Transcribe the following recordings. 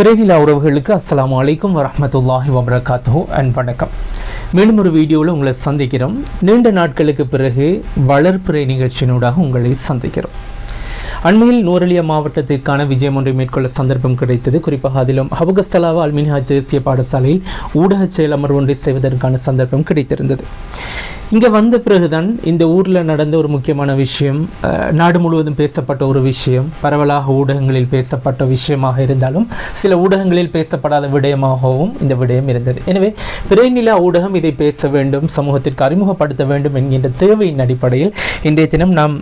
பிறநிலா உறவுகளுக்கு அஸ்லாம் அலைக்கும் வரமத்துல்லாஹி வபரகாத்துஹு. அண்ட் வணக்கம். மீண்டும் ஒரு வீடியோவில் உங்களை சந்திக்கிறோம். நீண்ட நாட்களுக்கு பிறகு வளர்ப்புரை நிகழ்ச்சியினூடாக உங்களை சந்திக்கிறோம். அண்மையில் நூரலியா மாவட்டத்திற்கான விஜயம் ஒன்றை மேற்கொள்ள சந்தர்ப்பம் கிடைத்தது. குறிப்பாக அதிலும் ஹபுகஸ்தலாவா அல்மின்ஹாஜ் தேசிய பாடசாலையில் ஊடக செயல் அமர்வு ஒன்றை செய்வதற்கான சந்தர்ப்பம் கிடைத்திருந்தது. இங்கே வந்த பிறகுதான் இந்த ஊரில் நடந்த ஒரு முக்கியமான விஷயம் நாடு முழுவதும் பேசப்பட்ட ஒரு விஷயம் பரவலாக ஊடகங்களில் பேசப்பட்ட விஷயமாக இருந்தாலும் சில ஊடகங்களில் பேசப்படாத விடயமாகவும் இந்த விடயம் இருந்தது. எனவே பிறைநிலா ஊடகம் இதை பேச வேண்டும் சமூகத்திற்கு அறிமுகப்படுத்த வேண்டும் என்கின்ற தேவையின் அடிப்படையில் இன்றைய தினம் நாம்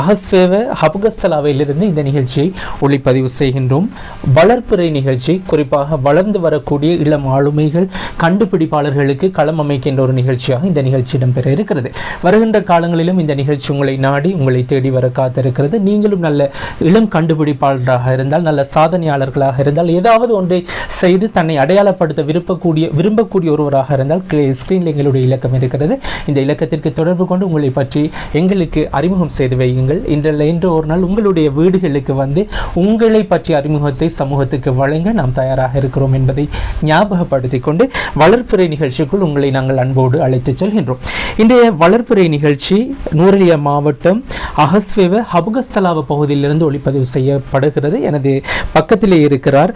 அகஸ்வேவ ஹபுகஸ்தலாவையிலிருந்து இந்த நிகழ்ச்சியை ஒளிப்பதிவு செய்கின்றோம். வளர்ப்புரை நிகழ்ச்சி குறிப்பாக வளர்ந்து வரக்கூடிய இளம் ஆளுமைகள் கண்டுபிடிப்பாளர்களுக்கு களம் அமைக்கின்ற ஒரு நிகழ்ச்சியாக இந்த நிகழ்ச்சி நடைபெற இருக்கிறது. வருகின்ற காலங்களிலும் இந்த நிகழ்ச்சி உங்களை நாடி உங்களை தேடி வர காத்திருக்கிறது. நீங்களும் நல்ல இளம் கண்டுபிடிப்பாளராக இருந்தால் நல்ல சாதனையாளர்களாக இருந்தால் ஏதாவது ஒன்றை செய்து தன்னை அடையாளப்படுத்த விரும்பக்கூடிய விரும்பக்கூடிய ஒருவராக இருந்தால் ஸ்க்ரீனில் எங்களுடைய இலக்கம் இருக்கிறது. இந்த இலக்கத்திற்கு தொடர்பு கொண்டு உங்களை பற்றி எங்களுக்கு அறிமுகம் செய்து வையுங்கள். இன்றில் இன்று ஒரு நாள் உங்களுடைய வீடுகளுக்கு வந்து உங்களை பற்றிய அறிமுகத்தை சமூகத்துக்கு வழங்க நாம் தயாராக இருக்கிறோம் என்பதை ஞாபகப்படுத்திக் கொண்டு வளர்ப்புரை நிகழ்ச்சிக்குள் உங்களை நாங்கள் அன்போடு அழைத்துச் செல்கின்றோம். இன்றைய வளர்ப்புரை நிகழ்ச்சி நூரலியா மாவட்டம் அகஸ்வேவ ஹபுகஸ்தலாவ பகுதியிலிருந்து ஒளிப்பதிவு செய்யப்படுகிறது. எனது பக்கத்திலே இருக்கிறார்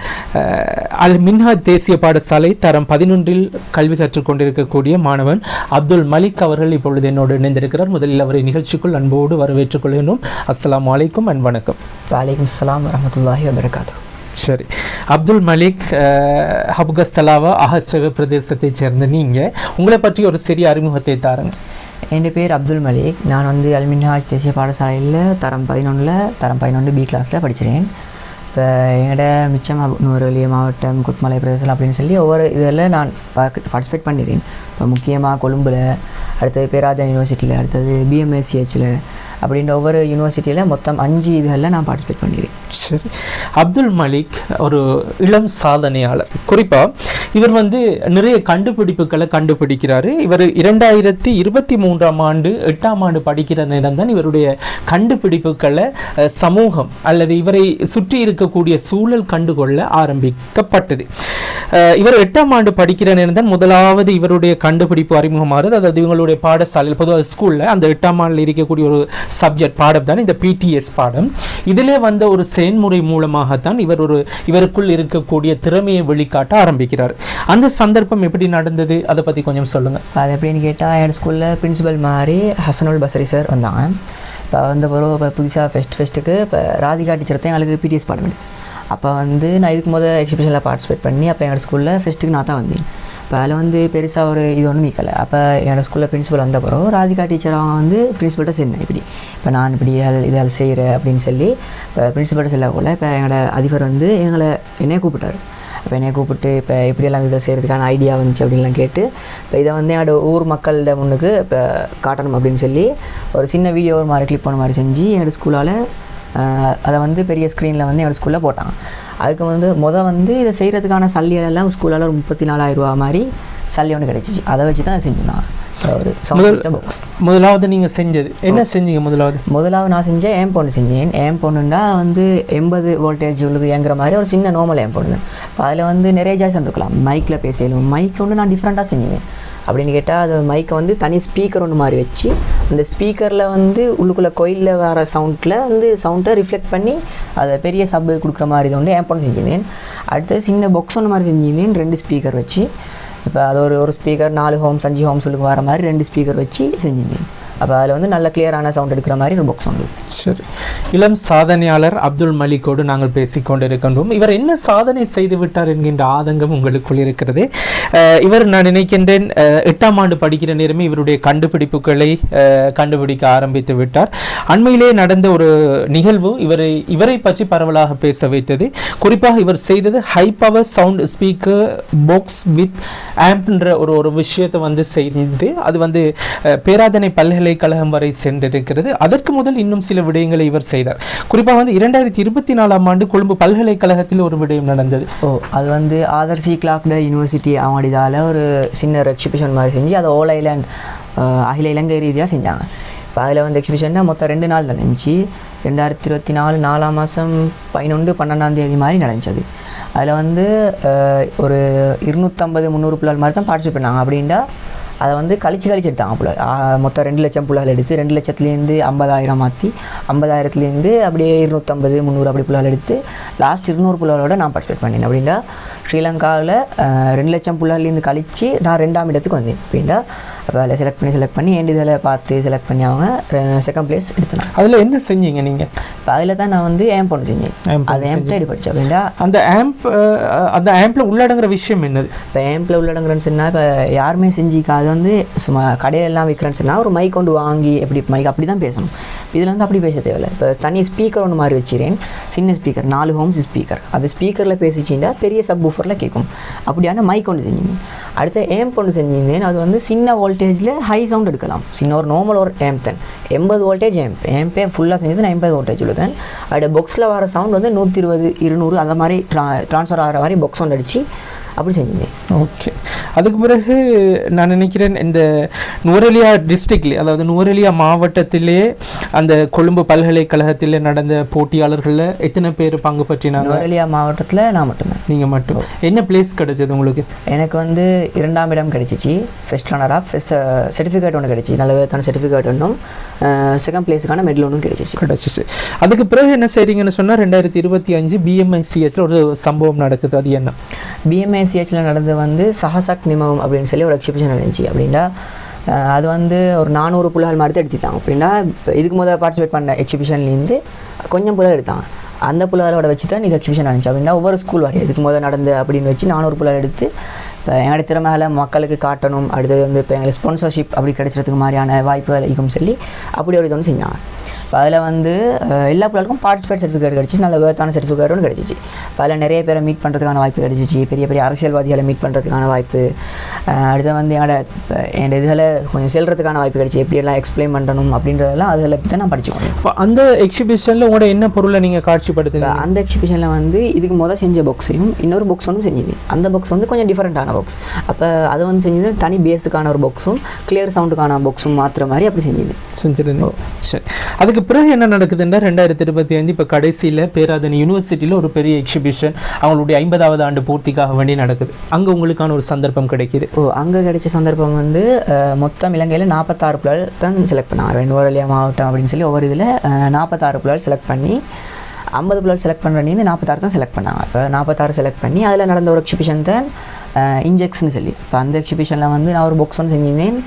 அல் மின்ஹா தேசிய பாடசாலை தரம் பதினொன்றில் கல்வி கற்றுக் கொண்டிருக்கக்கூடிய மாணவன் அப்துல் மலிக் அவர்கள் இப்பொழுது என்னோடு இணைந்திருக்கிறார். முதலில் அவரை நிகழ்ச்சிக்குள் அன்போடு வரவேற்றுக் கொள்கின்றோம் அஸ்லாம் வலைக்கும் அண்ட் வணக்கம். வலைக்கம் அஸ்லாம் வரமத்துல்லாஹி வபரகாத்து சரி. அப்துல் மலிக் அஹ், ஹபுகஸ்தலாவா பிரதேசத்தை பிரதேசத்தைச் சேர்ந்த நீங்கள் உங்களை பற்றி ஒரு சிறிய அறிமுகத்தை தாருங்க. என் பேர் அப்துல் மலிக். நான் வந்து அல்மின்ஹாஜ் தேசிய பாடசாலையில் தரம் பதினொன்றில் தரம் பதினொன்று பி கிளாஸில் படிச்சிருக்கேன். இப்போ எங்கள்கிட்ட மிச்சம் நூறுவலிய மாவட்டம் குத்மலை பிரதேசம் அப்படின்னு சொல்லி ஒவ்வொரு இதில் நான் பார்ட்டிசிபேட் பண்ணிடுறேன் இப்போ முக்கியமாக கொழும்பில் அடுத்தது பேராதன் யூனிவர்சிட்டியில் அடுத்தது பிஎம்எஸ்சிஹெச்சில் அப்படின்ற ஒவ்வொரு யூனிவர்சிட்டியில் மொத்தம் அஞ்சு இதுகளில் நான் பார்ட்டிசிபேட் பண்ணிடுவேன் சரி. அப்துல் மலிக் ஒரு இளம் சாதனையாளர். குறிப்பா இவர் வந்து நிறைய கண்டுபிடிப்புகளை கண்டுபிடிக்கிறாரு. இவர் இரண்டாயிரத்தி இருபத்தி மூன்றாம் ஆண்டு எட்டாம் ஆண்டு படிக்கிற நேரம் தான் இவருடைய கண்டுபிடிப்புகளை அஹ், சமூகம் அல்லது இவரை சுற்றி இருக்கக்கூடிய சூழல் கண்டுகொள்ள ஆரம்பிக்கப்பட்டது. இவர் எட்டாம் ஆண்டு படிக்கிற நேரம் தான் முதலாவது இவருடைய கண்டுபிடிப்பு அறிமுகமாகுது அதாவது இவங்களுடைய பாடசாலையில் பொதுவாக ஸ்கூலில் அந்த எட்டாம் ஆண்டில் இருக்கக்கூடிய ஒரு சப்ஜெக்ட் பாடம் தான் இந்த பிடிஎஸ் பாடம். இதிலே வந்த ஒரு செயல்முறை மூலமாகத்தான் இவர் ஒரு இவருக்குள் இருக்கக்கூடிய திறமையை வெளிக்காட்ட ஆரம்பிக்கிறார். அந்த சந்தர்ப்பம் எப்படி நடந்தது? அதை பற்றி கொஞ்சம் சொல்லுங்கள் அது எப்படின்னு கேட்டால் என் ஸ்கூலில் பிரின்சிபல் மாதிரி ஹசனுல் பசரி சார் வந்தாங்க இப்போ வந்த பிறகு இப்போ புதுசாக ஃபெஸ்ட் ஃபெஸ்ட்டுக்கு இப்போ ராதிகா டீச்சர் தான் எங்களுக்கு பிடிஎஸ் பாடம் எடுத்து அப்போ வந்து நான் இதுக்கு முதல் எக்ஸிபிஷனில் பார்ட்டிசிபேட் பண்ணி அப்போ எங்கள் ஸ்கூலில் ஃபெஸ்ட்டுக்கு நான் தான் வந்தேன். இப்போ அதில் வந்து பெருசாக ஒரு இது ஒன்றும் மீக்கலை அப்போ என்னோடய ஸ்கூலில் பிரின்ஸிபல் வந்த பிறகு ராதிகா டீச்சர் அவங்க வந்து பிரின்ஸிபல்கிட்ட சேர்ந்தேன் இப்படி. இப்போ நான் இப்படி இதால் இதால் செய்கிறேன் அப்படின்னு சொல்லி இப்போ பிரின்சிபல்கிட்ட சொல்லக்குள்ள இப்போ எங்களோட அதிபர் வந்து எங்களை என்னையே கூப்பிட்டாரு. இப்போ என்னையை கூப்பிட்டு இப்போ எப்படியெல்லாம் இதை செய்கிறதுக்கான ஐடியா வந்துச்சு அப்படின்லாம் கேட்டு இப்போ இதை வந்து என்னோட ஊர் மக்கள்கிட்ட முன்னுக்கு இப்போ காட்டணும் அப்படின்னு சொல்லி ஒரு சின்ன வீடியோ ஒரு மாதிரி கிளிப் பண்ண மாதிரி செஞ்சு எங்களோட ஸ்கூலால் அதை வந்து பெரிய ஸ்க்ரீனில் வந்து எங்களோட ஸ்கூலில் போட்டாங்க. அதுக்கு வந்து மொதல் வந்து இதை செய்கிறதுக்கான சல்லியெல்லாம் ஸ்கூலால் ஒரு முப்பத்தி நாலாயிரம் ரூபா மாதிரி சல்லி ஒன்று கிடைச்சிச்சு. அதை வச்சு தான் செஞ்சோம் நான் ஒரு பாக்ஸ் முதலாவது நீங்க செஞ்சது. என்ன செஞ்சீங்க முதலாவது? முதலாவது நான் செஞ்சேன் ஏம் பொண்ணு செஞ்சேன். ஏம் பொண்ணுன்னா வந்து எண்பது வோல்டேஜ் உள்ளது இயங்குற மாதிரி ஒரு சின்ன நார்மல் ஏம் பொண்ணு அதில் வந்து நிறைய ஜாய்ஸ் இருக்கலாம் மைக்கில் பேசலும் மைக் ஒன்று நான் டிஃப்ரெண்ட்டாக செஞ்சேன். அப்படின்னு கேட்டால் அது மைக்கை வந்து தனி ஸ்பீக்கர் ஒன்று மாதிரி வச்சு அந்த ஸ்பீக்கரில் வந்து உள்ளுக்குள்ளே கோயிலில் வர சவுண்டில் வந்து சவுண்டை ரிஃப்ளெக்ட் பண்ணி அதை பெரிய சப்பு கொடுக்குற மாதிரி இது ஒன்று ஏன் செஞ்சிருந்தேன். அடுத்தது சின்ன பொக்ஸ் ஒன்று மாதிரி செஞ்சிருந்தேன். ரெண்டு ஸ்பீக்கர் வச்சு. இப்போ அது ஒரு ஒரு ஸ்பீக்கர் நாலு ஹோம்ஸ் அஞ்சு ஹோம்ஸ் உள்ளுக்கு வர மாதிரி ரெண்டு ஸ்பீக்கர் வச்சு செஞ்சிருந்தேன். அப்போ அதில் வந்து நல்ல கிளியரான சவுண்ட் எடுக்கிற மாதிரி ஒரு பாக்ஸ் வந்து சரி. இளம் சாதனையாளர் அப்துல் மலிக்கோடு நாங்கள் பேசிக் கொண்டிருக்கின்றோம் இவர் என்ன சாதனை செய்து விட்டார் என்கின்ற ஆதங்கம் உங்களுக்குள் இருக்கிறது. இவர் நான் நினைக்கின்றேன் எட்டாம் ஆண்டு படிக்கிற நேரமே இவருடைய கண்டுபிடிப்புகளை கண்டுபிடிக்க ஆரம்பித்து விட்டார். அண்மையிலே நடந்த ஒரு நிகழ்வு இவரை இவரை பற்றி பரவலாக பேச வைத்தது. குறிப்பாக இவர் செய்தது high power sound speaker box with ஆம்ப்ன்ற ஒரு ஒரு விஷயத்தை வந்து செய்து அது வந்து பேராதனை பல்கலை பல்கலைக்கழகம் வரை சென்றிருக்கிறது. அதற்கு முதல் இன்னும் சில விடயங்களை இவர் செய்தார். குறிப்பாக வந்து இரண்டாயிரத்தி இருபத்தி நாலாம் ஆண்டு கொழும்பு பல்கலைக்கழகத்தில் ஒரு விடயம் நடந்தது. ஓ அது வந்து ஆதர்சி கிளாக்ட யூனிவர்சிட்டி அவங்க இதால் ஒரு சின்ன ஒரு எக்ஸிபிஷன் மாதிரி செஞ்சு அதை ஓல் ஐலாண்ட் அகில இலங்கை ரீதியாக செஞ்சாங்க. இப்போ அதில் வந்து எக்ஸிபிஷன்னா மொத்தம் ரெண்டு நாள் நடந்துச்சு. ரெண்டாயிரத்தி இருபத்தி நாலு நாலாம் மாதம் பதினொன்று பன்னெண்டாம் தேதி மாதிரி நடந்துச்சு அதில் வந்து ஒரு இருநூற்றம்பது முந்நூறு பிள்ளைகள் மாதிரி தான் பார்ட்டிசிபேட் பண்ணாங்க. அப்படின்டா அதை வந்து கழிச்சு கழிச்சு எடுத்தாங்க புள்ள மொத்தம் ரெண்டு லட்சம் புள்ளால் எடுத்து ரெண்டு லட்சத்துலேருந்து ஐம்பதாயிரம் மாற்றி ஐம்பதாயிரத்துலேருந்து அப்படியே இருநூற்றம்பது முந்நூறு அப்படி புள்ளால் எடுத்து லாஸ்ட் இருநூறு புள்ளாலோட நான் பார்ட்டிசிபேட் பண்ணேன் அப்படின்னா ஸ்ரீலங்காவில் ரெண்டு லட்சம் புள்ளாலேருந்து கழித்து நான் ரெண்டாம் இடத்துக்கு வந்தேன். அப்படின்னா அதில் செலக்ட் பண்ணி செலக்ட் பண்ணி என் இதில் பார்த்து செலக்ட் பண்ணி அவங்க செகண்ட் பிளேஸ் எடுத்தேன் அதில் என்ன செஞ்சீங்க நீங்கள் இப்போ அதில் தான் நான் வந்து ஏம் பொண்ணு செஞ்சேன். அது ஏம் தேடி படித்தேன் அப்படின்னா அந்த ஆம்ப் அந்த ஆம்பில் உள்ளடங்குற விஷயம் என்னது? இப்போ ஏம்பில் உள்ளடங்குறேன்னு சொன்னால் இப்போ யாருமே செஞ்சிக்கா அது வந்து சும்மா கடையில எல்லாம் விற்கிறேன்னு சொன்னால் ஒரு மைக் கொண்டு வாங்கி எப்படி மைக் அப்படி தான் பேசணும் இதில் வந்து அப்படி பேச தேவையில்லை. இப்போ தனி ஸ்பீக்கர் ஒன்று மாதிரி வச்சிருக்கேன் சின்ன ஸ்பீக்கர் நாலு ஹோம்ஸ் ஸ்பீக்கர் அது ஸ்பீக்கரில் பேசிச்சின்னா பெரிய சப் ஊஃபரில் கேட்கும். அப்படியான மைக் ஒன்று செஞ்சிருந்தேன் அடுத்து ஏம்ப் ஒன்று செஞ்சிருந்தேன் அது வந்து சின்ன வோல்டேஜில் ஹை சவுண்ட் எடுக்கலாம். சின்ன ஒரு நார்மல் ஒரு ஏம்ப் தென் எண்பது வோல்டேஜ் ஏம்ப் ஏம்பே ஃபுல்லாக செஞ்சது நான் எண்பது வோல்டேஜ் உள்ளதன். அதோட பொக்ஸில் வர சவுண்ட் வந்து நூற்றி இருபது இருநூறு அந்த மாதிரி ட்ரா ட்ரான்ஸ்ஃபர் ஆகிற மாதிரி பொக்ஸ் சவுண்ட் அடித்து அப்படி செஞ்சிருந்தேன் ஓகே அதுக்கு பிறகு நான் நினைக்கிறேன் இந்த நுவரெலியா டிஸ்ட்ரிக்ட்ல அதாவது நுவரெலியா மாவட்டத்திலே அந்த கொழும்பு பல்கலைக்கழகத்தில் நடந்த போட்டியாளர்களில் எத்தனை பேர் பங்கு பற்றினாங்க? நுவரெலியா மாவட்டத்தில் நான் மட்டும்தான். நீங்கள் மட்டும். என்ன பிளேஸ் கிடைச்சது உங்களுக்கு? எனக்கு வந்து இரண்டாம் இடம் கிடைச்சிச்சு. ஃபஸ்ட் ரன்னராக ஃபஸ்ட் சர்டிஃபிகேட் ஒன்று கிடைச்சி நல்ல விதத்தான சர்டிஃபிகேட் ஒன்றும் செகண்ட் பிளேஸுக்கான மெடல் ஒன்றும் கிடைச்சிச்சு. கிடைச்சிச்சு. அதுக்கு பிறகு என்ன செய்றீங்கன்னு சொன்னால் ரெண்டாயிரத்தி இருபத்தி அஞ்சு பிஎம்ஐசிஹெச்சில் ஒரு சம்பவம் நடக்குது. அது என்ன? என்ஐசிஹெச்சில் நடந்து வந்து சஹசக் நிமம் அப்படின்னு சொல்லி ஒரு எக்ஸிபிஷன் நடந்துச்சு அப்படின்னா அது வந்து ஒரு நானூறு புள்ளிகள் மாதிரி எடுத்துட்டாங்க. அப்படின்னா இப்போ இதுக்கு முதல்ல பார்ட்டிசிபேட் பண்ண எக்ஸிபிஷன்லேருந்து கொஞ்சம் புள்ளிகள் எடுத்தாங்க. அந்த புள்ளிகளோட வச்சு தான் இது எக்ஸிபிஷன் நடந்துச்சு. அப்படின்னா ஒவ்வொரு ஸ்கூல் வரையும் இதுக்கு முதல் நடந்து அப்படின்னு வச்சு நானூறு புள்ளிகள் எடுத்து இப்போ எங்களுடைய திறமைகளை மக்களுக்கு காட்டணும். அடுத்தது வந்து இப்போ எங்களுக்கு ஸ்பான்சர்ஷிப் அப்படி கிடைக்கிறதுக்கு மாதிரியான வாய்ப்புகள் இருக்கும் சொல்லி அப்படி ஒரு இது வந்து செஞ்சாங்க. இப்போ அதில் வந்து எல்லா பிள்ளைகளுக்கும் பார்ட்டிசிபேட் சர்டிஃபிகேட் கிடச்சிச்சு. நல்ல வேர்த்தான சர்டிஃபிகேட் ஒன்று கிடச்சிச்சு. இப்போ அதில் நிறைய பேரை மீட் பண்ணுறதுக்கான வாய்ப்பு கிடச்சிச்சு. பெரிய பெரிய அரசியல்வாதிகளை மீட் பண்ணுறதுக்கான வாய்ப்பு. அடுத்து வந்து இப்போ என் இதில் கொஞ்சம் செல்றதுக்கான வாய்ப்பு கிடச்சி எப்படியெல்லாம் எக்ஸ்பிளைன் பண்ணணும் அப்படின்றதெல்லாம் அதில் தான் நான் படிச்சுக்கணும் அப்போ அந்த எக்ஸிபிஷனில் உங்களோட என்ன பொருளை நீங்கள் காட்சிப்படுத்துங்க இப்போ அந்த எக்ஸிபிஷனில் வந்து இதுக்கு முதல் செஞ்ச பாக்ஸையும் இன்னொரு பாக்ஸ் ஒன்றும் செஞ்சது அந்த பாக்ஸ் வந்து கொஞ்சம் டிஃப்ரெண்ட்டான பாக்ஸ் அப்போ அது வந்து செஞ்சது தனி பேஸுக்கான ஒரு பாக்ஸும் கிளியர் சவுண்டுக்கான பாக்ஸும் மாற்றுற மாதிரி அப்படி செஞ்சது. செஞ்சிருந்தோம் சரி. அதுக்கு பிறகு என்ன நடக்குதுன்னா ரெண்டாயிரத்தி இருபத்தி ஐந்து இப்போ கடைசியில் பேராதனி யூனிவர்சிட்டியில் ஒரு பெரிய எக்ஸிபிஷன் அவங்களுடைய ஐம்பதாவது ஆண்டு பூர்த்திக்காக வேண்டி நடக்குது. அங்கே உங்களுக்கான ஒரு சந்தர்ப்பம் கிடைக்குது. ஓ அங்கே கிடைச்ச சந்தர்ப்பம் வந்து மொத்தம் இலங்கையில் நாற்பத்தாறு புலால் தான் செலக்ட் பண்ணாங்க நுவரெலியா மாவட்டம் அப்படின்னு சொல்லி ஒவ்வொரு இதில் நாற்பத்தாறு புலால் செலக்ட் பண்ணி ஐம்பது புலால் செலக்ட் பண்ணுற நாற்பத்தாறு தான் செலக்ட் பண்ணாங்க. இப்போ நாற்பத்தாறு செலக்ட் பண்ணி அதில் நடந்த ஒரு எக்ஸிபிஷன் தான் இன்ஜெக்ஸ்னு சொல்லி. இப்போ அந்த எக்ஸிபிஷனில் வந்து நான் ஒரு பொக்ஸ் ஒன்று செஞ்சிருந்தேன்.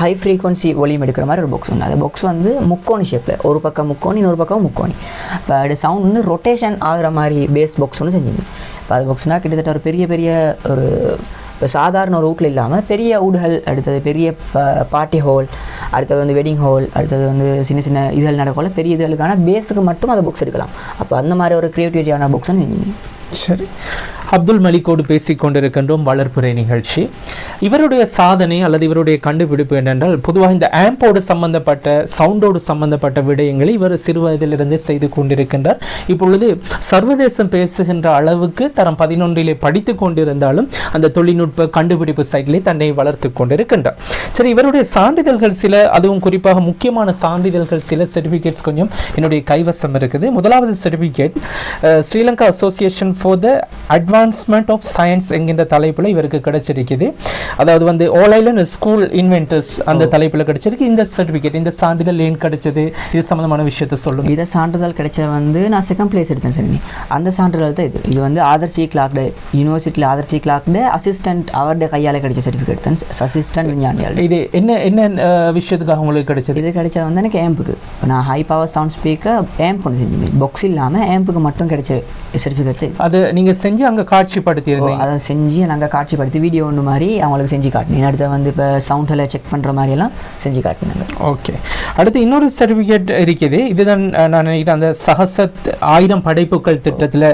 ஹை ஃப்ரீக்வன்சி ஒலியம் எடுக்கிற மாதிரி ஒரு பாக்ஸ் ஒன்று அந்த பாக்ஸ் வந்து முக்கோணி ஷேப்பில் ஒரு பக்கம் முக்கோணி இன்னொரு பக்கம் முக்கோணி. இப்போ அது சவுண்ட் வந்து ரொட்டேஷன் ஆகிற மாதிரி பேஸ் பாக்ஸ் ஒன்று செஞ்சிருந்தேன். இப்போ அது பாக்ஸ்னால் கிட்டத்தட்ட ஒரு பெரிய பெரிய ஒரு இப்போ சாதாரண ஒரு வீட்டில் இல்லாமல் பெரிய ஊடுகள் அடுத்தது பெரிய பார்ட்டி ஹால் அடுத்தது வந்து வெட்டிங் ஹால் அடுத்தது வந்து சின்ன சின்ன இதழ் நடக்கல பெரிய இதழுக்கான பேஸுக்கு மட்டும் அதை புக்ஸ் எடுக்கலாம். அப்போ அந்த மாதிரி ஒரு க்ரியேட்டிவிட்டியான புக்ஸ்ன்னு செஞ்சீங்க சரி. அப்துல் மலிக்கோடு பேசிக் கொண்டிருக்கின்றோம் வளர்ப்புரை நிகழ்ச்சி. இவருடைய சாதனை அல்லது இவருடைய கண்டுபிடிப்பு என்னென்றால் பொதுவாக இந்த ஆம்போடு சம்பந்தப்பட்ட சவுண்டோடு சம்பந்தப்பட்ட விடயங்களை இவர் சிறு வயதிலிருந்தே செய்து கொண்டிருக்கின்றார். இப்பொழுது சர்வதேசம் பேசுகின்ற அளவுக்கு தரம் பதினொன்றிலே படித்து கொண்டிருந்தாலும் அந்த தொழில்நுட்ப கண்டுபிடிப்பு சைட்லே தன்னை வளர்த்து கொண்டிருக்கின்றார். சரி இவருடைய சான்றிதழ்கள் சில அதுவும் குறிப்பாக முக்கியமான சான்றிதழ்கள் சில சர்டிஃபிகேட்ஸ் கொஞ்சம் என்னுடைய கைவசம் இருக்குது. முதலாவது certificate Sri Lanka association for the advancement of science என்கின்ற தலைப்பில் இவருக்கு கிடைச்சிருக்குது. அதாவது வந்து ஆல் ஐலண்ட் ஸ்கூல் இன்வென்டர்ஸ் அந்த தலைப்பில் கிடைச்சிருக்கு. இந்த சர்டிஃபிகேட் இந்த சான்றிதழ் ஏன் கிடைச்சது? இது சம்பந்தமான விஷயத்தை சொல்லுங்க. இதை சான்றிதழ் கிடைச்ச வந்து நான் செகண்ட் பிளேஸ் எடுத்தேன் சரி அந்த சான்றிதழ் தான் இது. இது வந்து ஆதர்சி கிளாக்டு யூனிவர்சிட்டியில் ஆதர்சி கிளாக்டு அசிஸ்டன்ட் அவருடைய கையால் கிடைச்ச சர்டிஃபிகேட் தான். அசிஸ்டன்ட் விஞ்ஞானியால் இது என்ன என்ன விஷயத்துக்காக உங்களுக்கு கிடைச்சது? இது கிடைச்ச வந்து எனக்கு ஏம்புக்கு. இப்போ நான் high power sound speaker amp ஒன்று செஞ்சேன். பாக்ஸ் இல்லாமல் ஏம்புக்கு மட்டும் கிடைச்ச சர்டிஃபிகேட் அது நீங்க செஞ்சு அங்க காட்சிப்படுத்தி இருந்தீங்க அதை செஞ்சு நாங்கள் காட்சிப்படுத்தி வீடியோ ஒன்று மாதிரி அவங்களுக்கு செஞ்சு காட்டினேன். அடுத்து வந்து இப்போ சவுண்டில் செக் பண்ணுற மாதிரியெல்லாம் செஞ்சு காட்டினாங்க ஓகே. அடுத்து இன்னொரு சர்டிஃபிகேட் இருக்குது. இதுதான் நான் நினைக்கிறேன் அந்த சகசத் ஆயிரம் படைப்புகள் திட்டத்தில்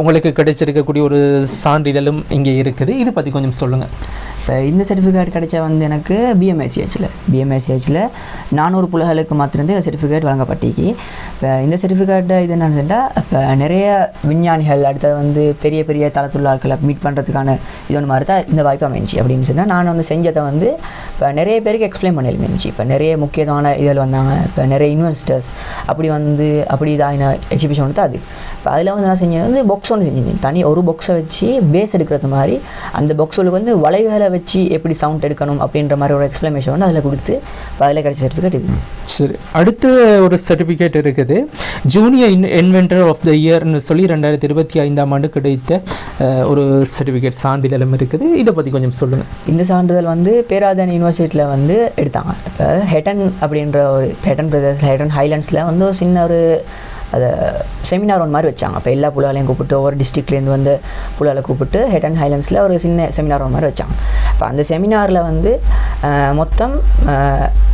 உங்களுக்கு கிடைச்சிருக்கக்கூடிய ஒரு சான்றிதழும் இங்கே இருக்குது. இது பற்றி கொஞ்சம் சொல்லுங்கள் இந்த சர்டிஃபிகேட் கிடைச்ச வந்து எனக்கு பிஎம்ஐசிஹெச்சில் பிஎம்ஐசிஹெச்சில் நானூறு புலகளுக்கு மாத்திரம் இந்த சர்டிஃபிகேட் வழங்கப்பட்டிக்கு இப்போ இந்த சர்டிஃபிகேட்டை இது என்னன்னு சொன்னால் இப்போ நிறைய விஞ்ஞானிகள் அடுத்தது வந்து பெரிய பெரிய தளத்துள்ள ஆட்களை மீட் பண்ணுறதுக்கான இது ஒன்று மாதிரி தான் இந்த வாய்ப்பு அமைஞ்சி அப்படின்னு சொன்னால் நான் வந்து செஞ்சதை வந்து இப்போ நிறைய பேருக்கு எக்ஸ்பிளைன் பண்ணி இருந்துச்சு. இப்போ நிறைய முக்கியமான இதில் வந்தாங்க. இப்போ நிறைய இன்வெஸ்டர்ஸ் அப்படி வந்து அப்படி இதாகின எக்ஸிபிஷன் வந்து அது. இப்போ அதில் வந்து நான் செஞ்சது வந்து பொக்ஸ் ஒன்று செஞ்சிருந்தேன். தனி ஒரு பொக்ஸை வச்சு பேஸ் எடுக்கிறது மாதிரி அந்த பாக்ஸுகளுக்கு வந்து வளைவுகளை வச்சு எப்படி சவுண்ட் எடுக்கணும் அப்படின்ற மாதிரி ஒரு எக்ஸ்பிளமேஷன் வந்து அதில் கொடுத்து அதில் கிடைச்ச சர்டிஃபிகேட் இது. சரி அடுத்த ஒரு சர்டிஃபிகேட் இருக்குது. Junior in inventor of the இயர்னு சொல்லி ரெண்டாயிரத்தி இருபத்தி ஐந்தாம் ஆண்டு கிடைத்த ஒரு சர்டிஃபிகேட் சான்றிதழும் இருக்குது. இதை பற்றி கொஞ்சம் சொல்லுங்கள் இந்த சான்றிதழ் வந்து பேராதன் யூனிவர்சிட்டியில் வந்து எடுத்தாங்க. இப்போ ஹெட்டன் அப்படின்ற ஒரு ஹெட்டன் பிரதேச ஹெட்டன் ஹைலண்ட்ஸில் வந்து ஒரு சின்ன ஒரு அதை செமினார் ஒன்று மாதிரி வச்சாங்க. அப்போ எல்லா புலாலையும் கூப்பிட்டு ஒவ்வொரு டிஸ்ட்ரிக்ட்லேருந்து வந்து புலாலை கூப்பிட்டு ஹெட் அண்ட் ஹைலண்ட்ஸில் ஒரு சின்ன செமினார் ஒன்று மாதிரி வச்சாங்க. இப்போ அந்த செமினாரில் வந்து மொத்தம்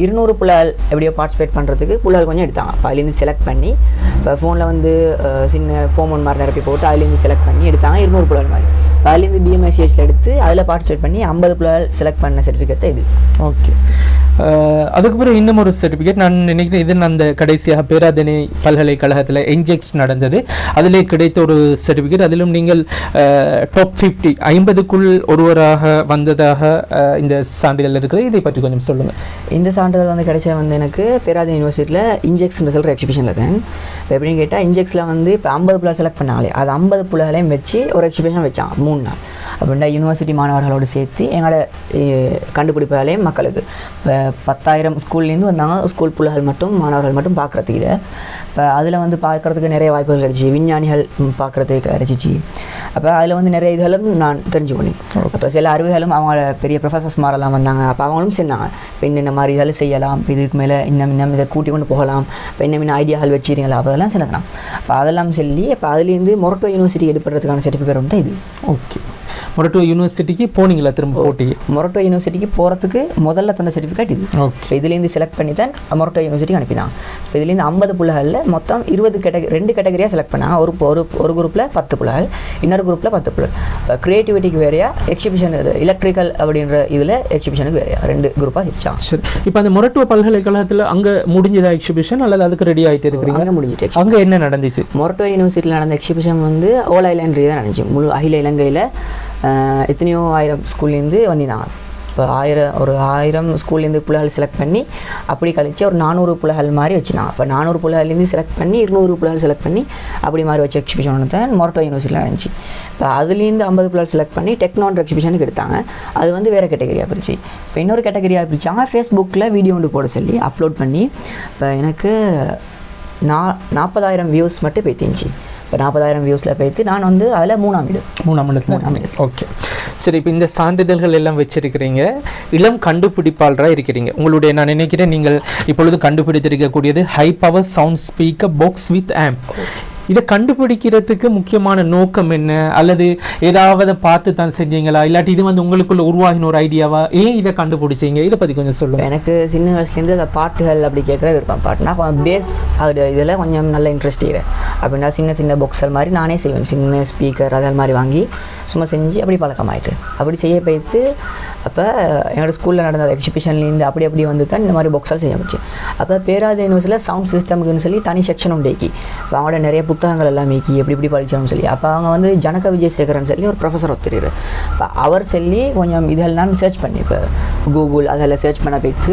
இருநூறு புலால் எப்படியோ பார்ட்டிசிபேட் பண்ணுறதுக்கு புலால் கொஞ்சம் எடுத்தாங்க. அப்போ அதுலேருந்து செலக்ட் பண்ணி இப்போ ஃபோனில் வந்து சின்ன ஃபோம் ஒன் மாதிரி நிரப்பி போட்டு அதுலேருந்து செலக்ட் பண்ணி எடுத்தாங்க இருநூறு புலால் மாதிரி. அதுலேருந்து பிஎம்ஐசிஹெச்சில் எடுத்து அதில் பார்ட்டிசிபேட் பண்ணி ஐம்பது புலால் செலக்ட் பண்ண சர்டிஃபிகேட் தான் இது. ஓகே அதுக்கப்புறம் இன்னும் ஒரு சர்டிஃபிகேட் நான் நினைக்கிறேன் இது அந்த கடைசியாக பேராதனை பல்கலைக்கழகத்தில் என்ஜெக்ஸ் நடந்தது. அதிலே கிடைத்த ஒரு சர்டிஃபிகேட் அதிலும் நீங்கள் டாப் ஃபிஃப்டி ஐம்பதுக்குள் ஒருவராக வந்ததாக இந்த சான்றிதழ் இருக்குது இதை பற்றி கொஞ்சம் சொல்லுங்கள் இந்த சான்றிதழ் வந்து கிடைச்ச வந்து எனக்கு பேராதனை யூனிவர்சிட்டியில் இன்ஜெக்ஸ்ன்ற சொல்கிற எக்ஸிபிஷனில் தான். இப்போ எப்படின்னு கேட்டால் இன்ஜெக்ஸில் வந்து இப்போ ஐம்பது புள்ள செலக்ட் பண்ணாங்களே. அது ஐம்பது புள்ளைகளையும் வச்சு ஒரு எக்ஸிபிஷன் வச்சான் மூணு நாள். அப்படின்னா யூனிவர்சிட்டி மாணவர்களோடு சேர்த்து எங்களோட அஹ், கண்டுபிடிப்புகளையும் மக்களுக்கு இப்போ பத்தாயிரம் ஸ்கூல்லேருந்து வந்தாங்க. ஸ்கூல் புள்ளைகள் மட்டும் மாணவர்கள் மட்டும் பார்க்குறதுக்கு இதை. இப்போ அதில் வந்து பார்க்குறதுக்கு நிறைய வாய்ப்புகள் கிடைச்சி விஞ்ஞானிகள் பார்க்குறதுக்கு கிடைச்சிச்சு. அப்போ அதில் வந்து நிறைய இதுகளும் நான் தெரிஞ்சுக்கணும். அப்போ சில அறிவுகளும் அவங்க பெரிய ப்ரொஃபஸர்ஸ் மாதிரிலாம் வந்தாங்க. அப்போ அவங்களும் சொன்னாங்க இப்போ இந்த மாதிரி இதெல்லாம் செய்யலாம். இப்போ இதுக்கு மேலே இன்னும் இன்னும் இதை கூட்டி கொண்டு போகலாம். இப்போ இன்னும் இன்னும் ஐடியாக்கள் வச்சுருங்களா அப்போ அதெல்லாம் சொன்னாங்க அப்போ அதெல்லாம் சொல்லி அப்போ அதுலேருந்து மொரட்டோ யூனிவர்சிட்டி எடுப்படுறதுக்கான சர்டிஃபிகேட் வந்து இது. ஓகே மொரட்டோ யூனிவர்சிட்டிக்கு போனீங்களா திரும்ப போட்டிக்கு? மொரட்டோ யூனிவர்சிட்டிக்கு போகிறதுக்கு முதல்ல தந்த சர்டிஃபிகேட் இது. ஓகே இப்போ இதுலேருந்து செலக்ட் பண்ணி தான் மொரட்டோ யூனிவர்சிட்டிக்கு அனுப்பினாங்க இப்போ இதுலேருந்து ஐம்பது புள்ளைகளில் மொத்தம் இருபது கேட்டகரி ரெண்டு கேட்டகரியாக செலக்ட் பண்ணாங்க ஒரு ஒரு ஒரு குரூப்பில் பத்து புள்ளைகள் இன்னொரு குரூப்பில் பத்து புள்ளை இப்போ க்ரியேட்டிவிட்டிக்கு வேறையா எக்ஸிபிஷன் எலக்ட்ரிக்கல் அப்படின்ற இதில் எக்ஸிபிஷனுக்கு வேறையா ரெண்டு குரூப்பாக பிரிச்சாங்க சரி. இப்போ அந்த மொரட்டோ பல்கலைக்கழகத்தில் அங்கே முடிஞ்சதா எக்ஸிபிஷன் அல்லது அதுக்கு ரெடி ஆகிட்டு இருக்கிறீங்க அங்கே முடிஞ்சிட்டு அங்கே என்ன நடந்துச்சு? மொரட்டோ யூனிவர்சிட்டியில் நடந்த எக்ஸிபிஷன் வந்து ஓல் ஐலாண்ட் தான் நடந்துச்சு. முழு அகில இலங்கையில் எத்தனையோ ஆயிரம் ஸ்கூல்லேருந்து வந்திருந்தாங்க. இப்போ ஆயிரம் ஒரு ஆயிரம் ஸ்கூல்லேருந்து புள்ளைகள் செலக்ட் பண்ணி அப்படி கழித்து ஒரு நானூறு புள்ளைகள் மாதிரி வச்சுனாங்க அப்போ நானூறு புள்ளைகள்லேருந்து செலக்ட் பண்ணி இருநூறு புள்ளைகள் செலக்ட் பண்ணி அப்படி மாதிரி வச்சு எக்ஸிபிஷன் ஒன்று தான் மொரட்டோ யூனிவர்சிட்டியில் நடந்துச்சு. இப்போ அதுலேருந்து ஐம்பது புள்ளைகள் செலக்ட் பண்ணி டெக்னான்ற எக்ஸிபிஷனுக்கு எடுத்தாங்க. அது வந்து வேறு கேட்டகரியாக பிரிச்சு இப்போ இன்னொரு கேட்டகரியாக பிரிச்சாங்க ஃபேஸ்புக்கில் வீடியோ ஒன்று போட சொல்லி அப்லோட் பண்ணி இப்போ எனக்கு நா நாற்பதாயிரம் வியூஸ் மட்டும் போய்த்திருந்துச்சு இப்போ நாற்பதாயிரம் வியூஸில் போய்த்து நான் வந்து அதில் மூணாம் வீடு மூணாம் மூணாம் இடத்துல ஓகே. சரி இப்போ இந்த சான்றிதழ்கள் எல்லாம் வச்சிருக்கிறீங்க இளம் கண்டுபிடிப்பாளராக இருக்கிறீங்க. உங்களுடைய நான் நினைக்கிறேன் நீங்கள் இப்பொழுது கண்டுபிடித்திருக்கக்கூடியது high power sound speaker box with amp இதை கண்டுபிடிக்கிறதுக்கு முக்கியமான நோக்கம் என்ன? அல்லது ஏதாவது பார்த்து தான் செஞ்சீங்களா? இல்லாட்டி இது வந்து உங்களுக்குள்ள உருவாகின ஒரு ஐடியாவா? ஏன் இதை கண்டுபிடிச்சீங்க? இதை பற்றி கொஞ்சம் சொல்லுங்கள் எனக்கு சின்ன வயசுலேருந்து அந்த பாட்டுகள் அப்படி கேட்குற விருப்பம். பாட்டுனா பேஸ் அது இதில் கொஞ்சம் நல்ல இன்ட்ரெஸ்ட் இருக்கிறேன் அப்படின்னா சின்ன சின்ன பொக்ஸல் மாதிரி நானே செய்வேன். சின்ன ஸ்பீக்கர் அதே மாதிரி வாங்கி சும்மா செஞ்சு அப்படி பழக்கமாயிட்டு. அப்படி செய்ய பயித்து அப்போ என்னோடய ஸ்கூலில் நடந்த எக்ஸிபிஷன்லேருந்து அப்படி அப்படி வந்து தான் இந்த மாதிரி பாக்ஸால் செய்ய முடிச்சு அப்போ பேராத யூனிவர்சிட்டியில் சவுண்ட் சிஸ்டமுக்குன்னு சொல்லி தனி செக்ஷன் உண்டேக்கி அவங்களோட நிறைய புத்தகங்கள் எல்லாம் மீக்கி எப்படி எப்படி படித்தாலும் சொல்லி. அப்போ அவங்க வந்து ஜனக விஜயசேகரன் சொல்லி ஒரு ப்ரொஃபஸர் ஒத்துறாரு இப்போ அவர் சொல்லி கொஞ்சம் இதெல்லாம் சர்ச் பண்ணி இப்போ கூகுள் அதெல்லாம் சர்ச் பண்ண போயிட்டு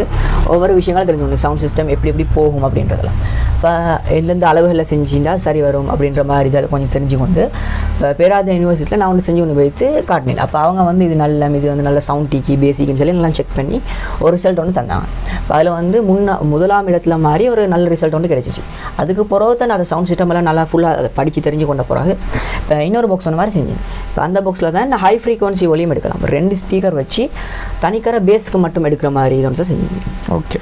ஒவ்வொரு விஷயங்களும் தெரிஞ்சுக்கணும் சவுண்ட் சிஸ்டம் எப்படி எப்படி போகும் அப்படின்றதெல்லாம். இப்போ எந்தெந்த அளவுகளில் செஞ்சுட்டா சரி வரும் அப்படின்ற மாதிரி இதில் கொஞ்சம் தெரிஞ்சுக்கொண்டு இப்போ பேராத யூனிவர்சிட்டியில் நான் ஒன்று செஞ்சு கொண்டு போயிட்டு காட்டினேன் அப்போ அவங்க வந்து இது நல்ல இது வந்து நல்ல சவுண்ட் டீக்கி பேசிக்னு சொல்லி நல்லா செக் பண்ணி ஒரு ரிசல்ட் ஒன்று தந்தாங்க. இப்போ அதில் வந்து முன்ன முதலாம் இடத்துல மாதிரி ஒரு நல்ல ரிசல்ட் ஒன்று கிடைச்சிச்சு. அதுக்கு பிறகு தான் நான் அந்த சவுண்ட் சிஸ்டம் எல்லாம் நல்லா ஃபுல்லாக அதை படித்து தெரிஞ்சு கொண்ட பிறகு இப்போ இன்னொரு பாக்ஸ் ஒன்று மாதிரி செஞ்சேன். இப்போ அந்த பாக்ஸில் தான் ஹை ஃப்ரீக்வன்சி ஒலியும் எடுக்கலாம். ரெண்டு ஸ்பீக்கர் வச்சு தனிக்கர பேஸ்க்கு மட்டும் எடுக்கிற மாதிரி இதை செஞ்சேன். ஓகே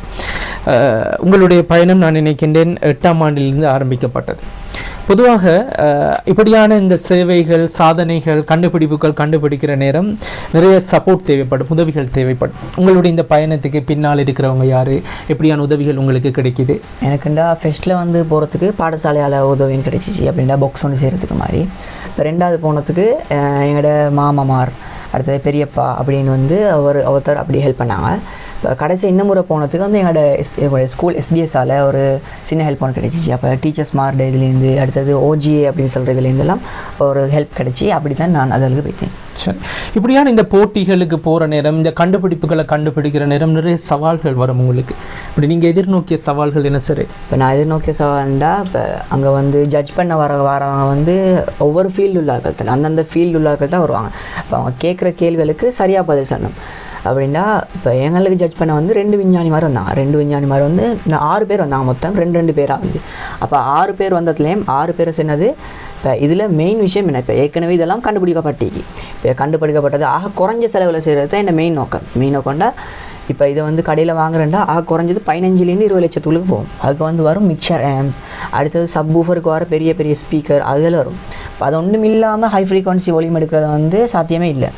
உங்களுடைய பயணம் நான் நினைக்கின்றேன் எட்டாம் ஆண்டிலிருந்து ஆரம்பிக்கப்பட்டது. பொதுவாக இப்படியான இந்த சேவைகள் சாதனைகள் கண்டுபிடிப்புகள் கண்டுபிடிக்கிற நேரம் நிறைய சப்போர்ட் தேவைப்படும் உதவிகள் தேவைப்படும். உங்களுடைய இந்த பயணத்துக்கு பின்னால் இருக்கிறவங்க யார்? எப்படியான உதவிகள் உங்களுக்கு கிடைக்கிது? எனக்குண்டா ஃபெஸ்ட்டில் வந்து போகிறதுக்கு பாடசாலையால் உதவியும் கிடைச்சிச்சு. அப்படின்னா பாக்ஸ் ஒன்று செய்கிறதுக்கு மாதிரி. இப்போ ரெண்டாவது போனதுக்கு எங்களோட மாமமார் அடுத்தது பெரியப்பா அப்படின்னு வந்து அவர் ஒருத்தர் அப்படி ஹெல்ப் பண்ணாங்க. கடைசி இன்னும் முறை போனதுக்கு வந்து எங்களோட எஸ் ஸ்கூல் எஸ்டிஎஸ்ஸால் ஒரு சின்ன ஹெல்ப் ஒன்று கிடைச்சிச்சு. அப்போ டீச்சர்ஸ் மார்டு இதுலேருந்து அடுத்தது ஓஜிஏ அப்படின்னு சொல்கிற இதுலேருந்துலாம் ஒரு ஹெல்ப் கிடைச்சி அப்படி தான் நான் அதில் போயிட்டேன். சரி. இப்படியான இந்த போட்டிகளுக்கு போகிற நேரம் இந்த கண்டுபிடிப்புகளை கண்டுபிடிக்கிற நேரம் நிறைய சவால்கள் வரும் உங்களுக்கு. இப்படி நீங்கள் எதிர்நோக்கிய சவால்கள் என்ன சரி? இப்போ நான் எதிர்நோக்கிய சவால்ண்டா இப்போ அங்கே வந்து ஜட்ஜ் பண்ண வர வரவங்க வந்து ஒவ்வொரு ஃபீல்டு உள்ளார்கள் தான் அந்தந்த ஃபீல்டு உள்ளார்கள் தான் வருவாங்க. இப்போ அவங்க கேட்குற கேள்விகளுக்கு சரியாக பதில் சொல்லணும். அப்படின்னா இப்போ எங்களுக்கு ஜட்ஜ் பண்ண வந்து ரெண்டு விஞ்ஞானி மாதிரி வந்தாங்க. ரெண்டு விஞ்ஞானி மாதிரி வந்து ஆறு பேர் வந்தாங்க மொத்தம். ரெண்டு ரெண்டு பேராக வந்து. அப்போ ஆறு பேர் வந்ததுலேயும் ஆறு பேரை சொன்னது இப்போ இதில் மெயின் விஷயம் என்ன? இப்போ ஏற்கனவே இதெல்லாம் கண்டுபிடிக்கப்பட்டிக்கு இப்போ கண்டுபிடிக்கப்பட்டது ஆக குறைஞ்ச செலவில் செய்கிறது தான் என்ன மெயின் நோக்கம். மெயின் நோக்கம்டா இப்போ இதை வந்து கடையில் வாங்குறேன்டா ஆக குறைஞ்சது பதினஞ்சுலேருந்து இருபது லட்சத்துக்குள்ளுக்கு போகும். அதுக்கு வந்து வரும் மிக்சர் அடுத்தது சப் ஊஃபருக்கு வர பெரிய பெரிய ஸ்பீக்கர் அதில் வரும். இப்போ அது ஒன்றும் இல்லாமல் ஹை ஃப்ரீக்வன்சி ஒலியம் எடுக்கிறது வந்து சாத்தியமே இல்லை.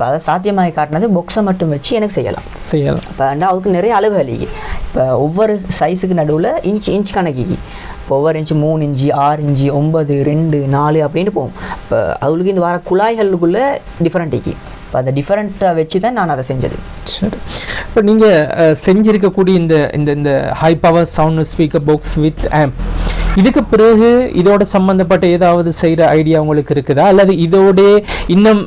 இப்போ அதை சாத்தியமாகி காட்டினது பொக்ஸை மட்டும் வச்சு எனக்கு செய்யலாம். செய்யலாம். இப்போ அதுக்கு நிறைய அளவு அழிகி இப்போ ஒவ்வொரு சைஸுக்கு நடுவில் இன்ச் இன்ச் கணக்கிக்கு இப்போ ஒவ்வொரு இன்ச்சு மூணு இன்ச்சு ஆறு இன்ச்சு ஒன்பது ரெண்டு நாலு அப்படின்னு போகும். இப்போ அவளுக்கு இந்த வர குழாய்களுக்குள்ளே டிஃப்ரெண்ட் இக்கி இப்போ அந்த டிஃப்ரெண்ட்டை வச்சு தான் நான் அதை செஞ்சது. சரி. இப்போ நீங்கள் செஞ்சிருக்கக்கூடிய இந்த இந்த இந்த high power sound speaker box with amp இதுக்கு பிறகு இதோட சம்பந்தப்பட்ட ஏதாவது செய்கிற ஐடியா உங்களுக்கு இருக்குதா? அல்லது இதோட இன்னும்